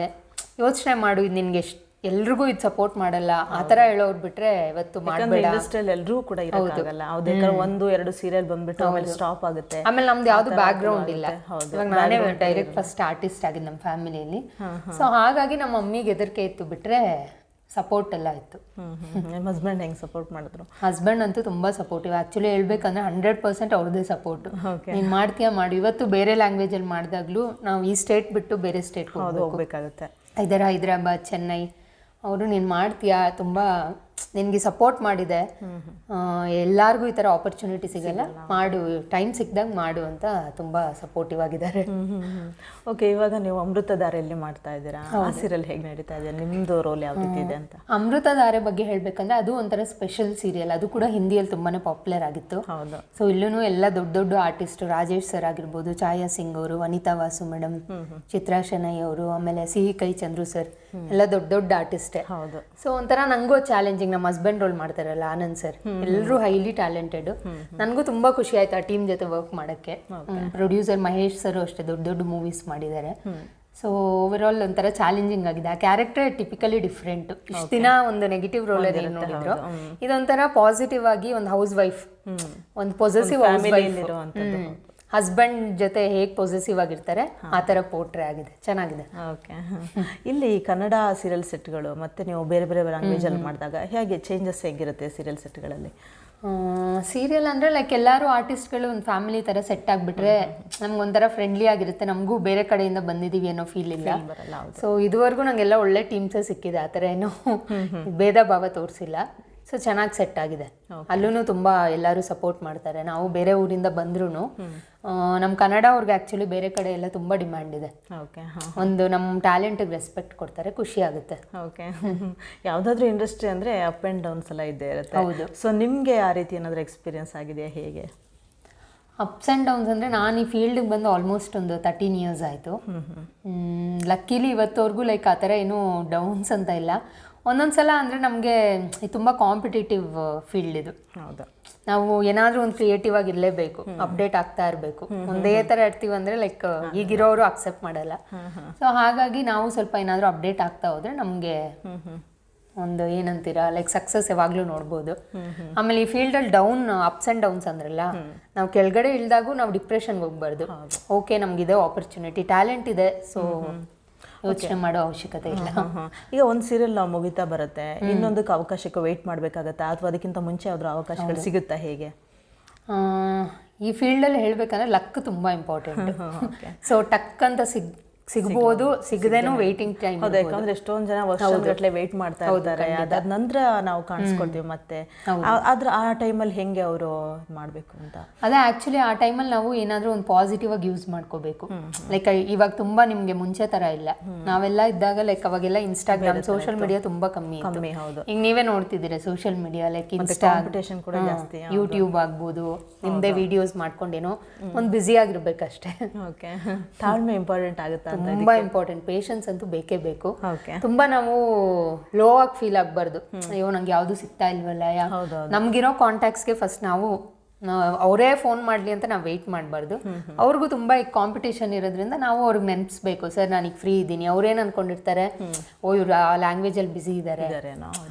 ಯೋಚನೆ ಮಾಡು ಇದು ನಿನ್ಗೆ ಎಷ್ಟು ಎಲ್ರಿಗೂ ಇದು ಸಪೋರ್ಟ್ ಮಾಡಲ್ಲ. ಆ ಥರ ಹೇಳೋರು ಬಿಟ್ರೆ ಇವತ್ತು ಮಾಡಬೇಡ. ಇಂಡಸ್ಟ್ರಿಯಲ್ಲಿ ಎಲ್ಲರೂ ಕೂಡ ಇರೋಕ್ಕಾಗಲ್ಲ ಯಾವುದೇ ಒಂದು ಎರಡು ಸೀರಿಯಲ್ ಬಂದ್ಬಿಟ್ಟು ಆಮೇಲೆ ಸ್ಟಾಪ್ ಆಗುತ್ತೆ. ಆಮೇಲೆ ನಮ್ದು ಯಾವ್ದು ಬ್ಯಾಕ್ ಗ್ರೌಂಡ್ ಇಲ್ಲ. ಇವಾಗ ನಾನೇ ಡೈರೆಕ್ಟ್ ಫಸ್ಟ್ ಆರ್ಟಿಸ್ಟ್ ಆಗಿದ್ದು ನಮ್ಮ ಫ್ಯಾಮಿಲಿಯಲ್ಲಿ ಸೊ ಹಾಗಾಗಿ ನಮ್ಮ ಮಮ್ಮಿಗೆ ಹೆದರಿಕೆ ಇತ್ತು ಬಿಟ್ರೆ ಸಪೋರ್ಟ್ ಎಲ್ಲ ಇತ್ತು. ನಿಮ್ಮ ಹಸ್ಬೆಂಡ್ ಹೆಂಗ್ ಸಪೋರ್ಟ್ ಮಾಡಿದ್ರು? ಹಸ್ಬೆಂಡ್ ಅಂತೂ ತುಂಬ ಸಪೋರ್ಟಿವ್ ಆಕ್ಚುಲಿ ಹೇಳ್ಬೇಕಂದ್ರೆ ಹಂಡ್ರೆಡ್ ಪರ್ಸೆಂಟ್ ಅವ್ರದ್ದೇ ಸಪೋರ್ಟ್ ನೀನು ಮಾಡ್ತೀಯಾ ಮಾಡಿ. ಇವತ್ತು ಬೇರೆ ಲ್ಯಾಂಗ್ವೇಜ್ ಅಲ್ಲಿ ಮಾಡಿದಾಗ್ಲೂ ನಾವು ಈ ಸ್ಟೇಟ್ ಬಿಟ್ಟು ಬೇರೆ ಸ್ಟೇಟ್ ಹೋಗ್ಬೇಕಾಗುತ್ತೆ. ಇದರ ಹೈದರಾಬಾದ್ ಚೆನ್ನೈ ಅವರು ನೀನು ಮಾಡ್ತೀಯಾ? ತುಂಬ ನಿನಗೆ ಸಪೋರ್ಟ್ ಮಾಡಿದೆ. ಎಲ್ಲರಿಗೂ ಈ ಥರ ಆಪರ್ಚುನಿಟಿ ಸಿಗಲ್ಲ. ಮಾಡು ಟೈಮ್ ಸಿಕ್ಕಿದಾಗ ಮಾಡು ಅಂತ ತುಂಬ ಸಪೋರ್ಟಿವ್ ಆಗಿದ್ದಾರೆ. ಓಕೆ ಇವಾಗ ನೀವು ಅಮೃತಧಾರೆಯಲ್ಲಿ ಮಾಡ್ತಾ ಇದ್ದೀರಾ? ಆ ಸೀರಿಯಲ್ ಹೇಗೆ ನಡೀತಾ ಇದೆ? ನಿಮ್ದು ರೋಲ್ ಯಾವ ರೀತಿ ಇದೆ ಅಂತ? ಅಮೃತಧಾರೆ ಬಗ್ಗೆ ಹೇಳಬೇಕಂದ್ರೆ ಅದು ಒಂಥರ ಸ್ಪೆಷಲ್ ಸೀರಿಯಲ್ ಅದು ಕೂಡ ಹಿಂದಿಯಲ್ಲಿ ತುಂಬಾ ಪಾಪ್ಯುಲರ್ ಆಗಿತ್ತು. ಹೌದು. ಸೊ ಇಲ್ಲೂ ಎಲ್ಲ ದೊಡ್ಡ ದೊಡ್ಡ ಆರ್ಟಿಸ್ಟ್ ರಾಜೇಶ್ ಸರ್ ಆಗಿರ್ಬೋದು ಛಾಯಾ ಸಿಂಗ್ ಅವರು ವನಿತಾ ವಾಸು ಮೇಡಮ್ ಚಿತ್ರಾ ಶೆನೈ ಅವರು ಆಮೇಲೆ ಸಿಹಿ ಕೈ ಚಂದ್ರು ಸರ್ ಎಲ್ಲ ದೊಡ್ಡ ದೊಡ್ಡ ಆರ್ಟಿಸ್ಟೇ ಹೌದು. ಸೊ ಒಂಥರ ನಂಗೂ ಚಾಲೆಂಜಿಂಗ್ ನಮ್ಮ ಹಸ್ಬೆಂಡ್ ರೋಲ್ ಮಾಡ್ತಾರಲ್ಲ ಆನಂದ್ ಸರ್ ಎಲ್ಲರೂ ಹೈಲಿ ಟ್ಯಾಲೆಂಟೆಡ್ ನನಗೂ ತುಂಬಾ ಖುಷಿ ಆಯ್ತು ಆ ಟೀಮ್ ಜೊತೆ ವರ್ಕ್ ಮಾಡಕ್ಕೆ. ಪ್ರೊಡ್ಯೂಸರ್ ಮಹೇಶ್ ಸರ್ ಅಷ್ಟೇ ದೊಡ್ಡ ದೊಡ್ಡ ಮೂವೀಸ್ ಮಾಡಿದ್ದಾರೆ. ಸೊ ಓವರ್ ಆಲ್ ಒಂಥರ ಚಾಲೆಂಜಿಂಗ್ ಆಗಿದೆ. ಆ ಕ್ಯಾರೆಕ್ಟರ್ ಟಿಪಿಕಲಿ ಡಿಫ್ರೆಂಟ್ ಇಷ್ಟು ದಿನ ಒಂದು ನೆಗೆಟಿವ್ ರೋಲ್ ಅಲ್ಲಿ ನೋಡಿದ್ರು. ಇದೊಂಥರ ಪಾಸಿಟಿವ್ ಆಗಿ ಒಂದು ಹೌಸ್ ವೈಫ್ ಒಂದು ಪೊಸೆಸಿವ್ ಹೌಸ್ ವೈಫ್ ಹಸ್ಬೆಂಡ್ ಜೊತೆ ಹೇಗೆ ಪೊಸೆಸಿವ್ ಆಗಿರ್ತಾರೆ ಆ ಥರ ಪೋಟ್ರೆ ಆಗಿದೆ. ಚೆನ್ನಾಗಿದೆ. ಓಕೆ. ಇಲ್ಲಿ ಕನ್ನಡ ಸೀರಿಯಲ್ ಸೆಟ್ಗಳು ಮತ್ತೆ ನೀವು ಬೇರೆ ಬೇರೆ ಲ್ಯಾಂಗ್ವೇಜ್ ಅಲ್ಲಿ ಮಾಡಿದಾಗ ಹೇಗೆ ಚೇಂಜಸ್ ಹೇಗಿರುತ್ತೆ ಸೀರಿಯಲ್ ಸೆಟ್ಗಳಲ್ಲಿ ಸೀರಿಯಲ್ ಅಂದರೆ ಲೈಕ್ ಎಲ್ಲರೂ ಆರ್ಟಿಸ್ಟ್ಗಳು ಒಂದು ಫ್ಯಾಮಿಲಿ ಥರ ಸೆಟ್ ಆಗಿಬಿಟ್ರೆ ನಮ್ಗೊಂಥರ ಫ್ರೆಂಡ್ಲಿ ಆಗಿರುತ್ತೆ. ನಮಗೂ ಬೇರೆ ಕಡೆಯಿಂದ ಬಂದಿದ್ದೀವಿ ಅನ್ನೋ ಫೀಲ್ ಇಲ್ಲ. ಸೊ ಇದುವರೆಗೂ ನಂಗೆಲ್ಲ ಒಳ್ಳೆ ಟೀಮ್ಸೇ ಸಿಕ್ಕಿದೆ ಆ ಥರ ಏನೋ ಭೇದ ಭಾವ ತೋರಿಸಿಲ್ಲ. ಸೊ ಚೆನ್ನಾಗಿ ಸೆಟ್ ಆಗಿದೆ. ಅಲ್ಲೂ ತುಂಬ ಎಲ್ಲರೂ ಸಪೋರ್ಟ್ ಮಾಡ್ತಾರೆ. ನಾವು ಬೇರೆ ಊರಿಂದ ಬಂದ್ರೂ ನಮ್ಮ ಕನ್ನಡ ಅವ್ರಿಗೆ ಆ್ಯಕ್ಚುಲಿ ಬೇರೆ ಕಡೆ ಎಲ್ಲ ತುಂಬ ಡಿಮ್ಯಾಂಡ್ ಇದೆ. ಓಕೆ ಒಂದು ನಮ್ಮ ಟ್ಯಾಲೆಂಟಿಗೆ ರೆಸ್ಪೆಕ್ಟ್ ಕೊಡ್ತಾರೆ ಖುಷಿ ಆಗುತ್ತೆ. ಓಕೆ ಯಾವುದಾದ್ರೂ ಇಂಡಸ್ಟ್ರಿ ಅಂದರೆ ಅಪ್ ಆ್ಯಂಡ್ ಡೌನ್ಸ್ ಎಲ್ಲ ಇದ್ದೇ ಇರುತ್ತೆ. ಹೌದು. ಸೊ ನಿಮಗೆ ಆ ರೀತಿ ಏನಾದರೂ ಎಕ್ಸ್ಪೀರಿಯನ್ಸ್ ಆಗಿದೆಯಾ ಹೇಗೆ? ಅಪ್ಸ್ ಆ್ಯಂಡ್ ಡೌನ್ಸ್ ಅಂದರೆ ನಾನು ಈ ಫೀಲ್ಡಿಗೆ ಬಂದು ಆಲ್ಮೋಸ್ಟ್ ಒಂದು ತರ್ಟೀನ್ ಇಯರ್ಸ್ ಆಯಿತು. ಲಕ್ಕಿಲಿ ಇವತ್ತವರೆಗೂ ಲೈಕ್ ಆ ಥರ ಏನೂ ಡೌನ್ಸ್ ಅಂತ ಇಲ್ಲ. ಒಂದೊಂದು ಸಲ ಅಂದರೆ ನಮಗೆ ತುಂಬ ಕಾಂಪಿಟೇಟಿವ್ ಫೀಲ್ಡ್ ಇದು. ಹೌದಾ. ನಾವು ಏನಾದರೂ ಒಂದು ಕ್ರಿಯೇಟಿವ್ ಆಗಿ ಇರಲೇಬೇಕು ಅಪ್ಡೇಟ್ ಆಗ್ತಾ ಇರಬೇಕು. ಒಂದೇ ಥರ ಇರ್ತೀವಿ ಅಂದರೆ ಲೈಕ್ ಈಗಿರೋರು ಅಕ್ಸೆಪ್ಟ್ ಮಾಡಲ್ಲ. ಸೊ ಹಾಗಾಗಿ ನಾವು ಸ್ವಲ್ಪ ಏನಾದರೂ ಅಪ್ಡೇಟ್ ಆಗ್ತಾ ಹೋದರೆ ನಮಗೆ ಒಂದು ಏನಂತೀರಾ ಲೈಕ್ ಸಕ್ಸಸ್ ಯಾವಾಗಲೂ ನೋಡ್ಬೋದು. ಆಮೇಲೆ ಈ ಫೀಲ್ಡಲ್ಲಿ ಡೌನ್ ಅಪ್ಸ್ ಆ್ಯಂಡ್ ಡೌನ್ಸ್ ಅಂದ್ರಲ್ಲ ನಾವು ಕೆಳಗಡೆ ಇಳಿದಾಗೂ ನಾವು ಡಿಪ್ರೆಷನ್ಗೆ ಹೋಗ್ಬಾರ್ದು. ಓಕೆ ನಮಗಿದೆ ಆಪರ್ಚುನಿಟಿ ಟ್ಯಾಲೆಂಟ್ ಇದೆ. ಸೊ ಯೋಚನೆ ಮಾಡೋ ಅವಶ್ಯಕತೆ ಇಲ್ಲ. ಈಗ ಒಂದು ಸೀರಿಯಲ್ ನಾವು ಮುಗಿತಾ ಬರುತ್ತೆ. ಇನ್ನೊಂದಕ್ಕೆ ಅವಕಾಶಕ್ಕೆ ವೇಟ್ ಮಾಡಬೇಕಾಗತ್ತಾ. ಅಥವಾ ಅದಕ್ಕಿಂತ ಮುಂಚೆ ಯಾವ್ದಾದ್ರು ಅವಕಾಶಗಳು ಸಿಗುತ್ತಾ ಹೇಗೆ? ಆ, ಈ ಫೀಲ್ಡಲ್ಲಿ ಹೇಳಬೇಕಂದ್ರೆ ಲಕ್ ತುಂಬ ಇಂಪಾರ್ಟೆಂಟ್ ಸೊ ಟಕ್ ಅಂತ ಸಿಗ್ ಸಿಗ್ಬೋದು ಸಿಗದೇನೂ ವೇಟಿಂಗ್ ಟೈಮ್ ಹೌದು ಯಾಕಂದ್ರೆ ಎಷ್ಟೊಂದ್ ಜನ ವರ್ಷಗಟ್ಟಲೆ ವೇಟ್ ಮಾಡ್ತಾ ಇರ್ತಾರೆ. ಅದಾದ ನಂತರ ನಾವು ಕಾಣಿಸ್ಕೊಳ್ತೀವಿ ಮತ್ತೆ. ಆದ್ರ ಆ ಟೈಮಲ್ಲಿ ಹೆಂಗೆ ಅವರು ಮಾಡ್ಬೇಕು ಅಂತ? ಅದೇ ಆಕ್ಚುಲಿ ಆ ಟೈಮಲ್ಲಿ ನಾವು ಏನಾದರೂ ಒಂದು ಪಾಸಿಟಿವ್ ಆಗಿ ಯೂಸ್ ಮಾಡ್ಕೋಬೇಕು. ಲೈಕ್ ಇವಾಗ ತುಂಬಾ ನಿಮಗೆ ಮುಂಚೆ ತರ ಇಲ್ಲ. ನಾವೆಲ್ಲ ಇದ್ದಾಗ ಲೈಕ್ ಅವಾಗೆಲ್ಲ ಇನ್ಸ್ಟಾಗ್ರಾಮ್ ಸೋಷಿಯಲ್ ಮೀಡಿಯಾ ತುಂಬಾ ಕಮ್ಮಿ ಕಮ್ಮಿ ಹೌದು. ಈಗ ನೀವೇ ನೋಡ್ತಿದ್ದೀರಾ ಸೋಷಿಯಲ್ ಮೀಡಿಯಾ ಲೈಕ್ ಇನ್ಸ್ಟಾ ಕೂಡ ಜಾಸ್ತಿ ಯೂಟ್ಯೂಬ್ ಆಗ್ಬೋದು ನಿಮ್ದೇ ವಿಡಿಯೋಸ್ ಮಾಡ್ಕೊಂಡೇನೋ ಒಂದು ಬ್ಯುಸಿ ಆಗಿರ್ಬೇಕಷ್ಟೇ. ಓಕೆ ತಾಳ್ಮೆ ಇಂಪಾರ್ಟೆಂಟ್ ಆಗುತ್ತಾ ಅಂತ ತುಂಬಾ ಇಂಪಾರ್ಟೆಂಟ್ ಪೇಷನ್ಸ್ ಅಂತೂ ಬೇಕೇ ಬೇಕು. ತುಂಬಾ ನಾವು ಲೋ ಆಗಿ ಫೀಲ್ ಆಗ್ಬಾರ್ದು. ಅಯ್ಯೋ ನಂಗೆ ಯಾವುದು ಸಿಗ್ತಾ ಇಲ್ವಲ್ಲ ನಮ್ಗಿರೋ ಕಾಂಟ್ಯಾಕ್ಟ್ಸ್ಗೆ ಫಸ್ಟ್ ನಾವು ಅವರೇ ಫೋನ್ ಮಾಡಲಿ ಅಂತ ನಾವು ವೆಯ್ಟ್ ಮಾಡಬಾರ್ದು. ಅವ್ರಿಗೂ ತುಂಬ ಈಗ ಕಾಂಪಿಟೇಷನ್ ಇರೋದ್ರಿಂದ ನಾವು ಅವ್ರಿಗೆ ನೆನಪಿಸ್ಬೇಕು ಸರ್ ನಾನೀಗ ಫ್ರೀ ಇದ್ದೀನಿ ಅವ್ರೇನು ಅನ್ಕೊಂಡಿರ್ತಾರೆ? ಓ ಇವ್ರು ಆ ಲ್ಯಾಂಗ್ವೇಜಲ್ಲಿ ಬ್ಯುಸಿ ಇದ್ದಾರೆ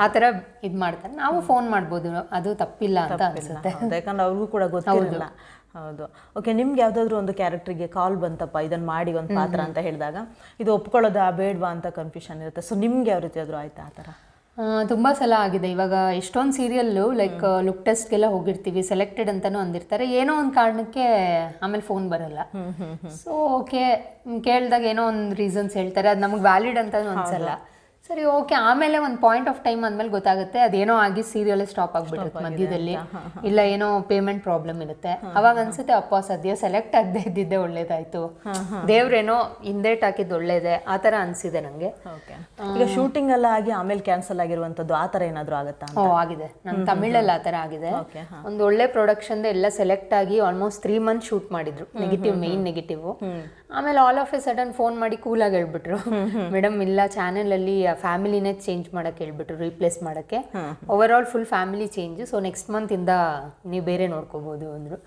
ಆ ಥರ ಇದು ಮಾಡ್ತಾರೆ. ನಾವು ಫೋನ್ ಮಾಡ್ಬೋದು ಅದು ತಪ್ಪಿಲ್ಲ ಅಂತ ಅನ್ಸುತ್ತೆ. ಯಾಕಂದ್ರೆ ಅವ್ರಿಗೂ ಕೂಡ ಗೊತ್ತಿರಲ್ಲ. ಹೌದು. ಓಕೆ ನಿಮ್ಗೆ ಯಾವ್ದಾದ್ರು ಒಂದು ಕ್ಯಾರೆಕ್ಟರ್ಗೆ ಕಾಲ್ ಬಂತಪ್ಪ ಇದನ್ನ ಮಾಡಿ ಒಂದು ಪಾತ್ರ ಅಂತ ಹೇಳಿದಾಗ ಇದು ಒಪ್ಕೊಳ್ಳೋದಾ ಬೇಡವಾ ಅಂತ ಕನ್ಫ್ಯೂಷನ್ ಇರುತ್ತೆ. ಸೊ ನಿಮ್ಗೆ ಯಾವ ರೀತಿ ಆದ್ರೂ ಆಯ್ತಾ ಆ ಥರ? ತುಂಬಾ ಸಲ ಆಗಿದೆ. ಇವಾಗ ಎಷ್ಟೊಂದು ಸೀರಿಯಲ್ಲು ಲೈಕ್ ಲುಕ್ ಟೆಸ್ಟ್ಗೆಲ್ಲ ಹೋಗಿರ್ತೀವಿ. ಸೆಲೆಕ್ಟೆಡ್ ಅಂತಲೂ ಅಂದಿರ್ತಾರೆ. ಏನೋ ಒಂದು ಕಾರಣಕ್ಕೆ ಆಮೇಲೆ ಫೋನ್ ಬರಲ್ಲ. ಸೊ ಓಕೆ ಕೇಳಿದಾಗ ಏನೋ ಒಂದು ರೀಸನ್ಸ್ ಹೇಳ್ತಾರೆ. ಅದು ನಮಗೆ ವ್ಯಾಲಿಡ್ ಅಂತಲೂ ಅನ್ಸಲ್ಲ. ಸರಿ ಓಕೆ ಆಮೇಲೆ ಒಂದು ಪಾಯಿಂಟ್ ಆಫ್ ಟೈಮ್ ಅಂದಮೇಲೆ ಗೊತ್ತಾಗುತ್ತೆ ಅದೇನೋ ಆಗಿ ಸೀರಿಯಲ್ ಸ್ಟಾಪ್ ಆಗ್ಬಿಟ್ಟಿರುತ್ತೆ ಮಧ್ಯದಲ್ಲಿ. ಇಲ್ಲ ಏನೋ ಪೇಮೆಂಟ್ ಪ್ರಾಬ್ಲಮ್ ಇರುತ್ತೆ. ಅವಾಗ ಅನ್ಸುತ್ತೆ ಅಪ್ಪ ಸದ್ಯ ಸೆಲೆಕ್ಟ್ ಆಗದೆ ಇದ್ದಿದ್ದೆ ಒಳ್ಳೇದಾಯ್ತು. ದೇವ್ರೇನೋ ಹಿಂದೇಟ್ ಹಾಕಿದ್ದು ಒಳ್ಳೇದೆ ಆ ಥರ ಅನ್ಸಿದೆ ನನಗೆ ಈಗ ಶೂಟಿಂಗ್ ಎಲ್ಲ ಆಗಿ ಆಮೇಲೆ ಕ್ಯಾನ್ಸಲ್ ಆಗಿರುವಂಥದ್ದು ಆ ಥರ ಏನಾದರೂ ಆಗುತ್ತಾ ಓ ಆಗಿದೆ. ನನ್ನ ತಮಿಳಲ್ಲಿ ಆ ಥರ ಆಗಿದೆ. ಒಂದು ಒಳ್ಳೆ ಪ್ರೊಡಕ್ಷನ್ ಎಲ್ಲ ಸೆಲೆಕ್ಟ್ ಆಗಿ ಆಲ್ಮೋಸ್ಟ್ ತ್ರೀ ಮಂತ್ ಶೂಟ್ ಮಾಡಿದ್ರು. ನೆಗೆಟಿವ್ ಮೇನ್ ನೆಗೆಟಿವ್ ಆಮೇಲೆ all of a sudden phone ಮಾಡಿ ಕೂಲಾಗಿ ಹೇಳ್ಬಿಟ್ರು. ಮೇಡಮ್ ಇಲ್ಲ ಚಾನೆಲ್ ಅಲ್ಲಿ ಫ್ಯಾಮಿಲಿನೇ ಚೇಂಜ್ ಮಾಡಕ್ಕೆ ಹೇಳ್ಬಿಟ್ರು ರೀಪ್ಲೇಸ್ ಮಾಡಕ್ಕೆ. Over all full family change so next month ಇಂದ ನೀವು ಬೇರೆ ನೋಡ್ಕೋಬಹುದು ಅಂದ್ರು.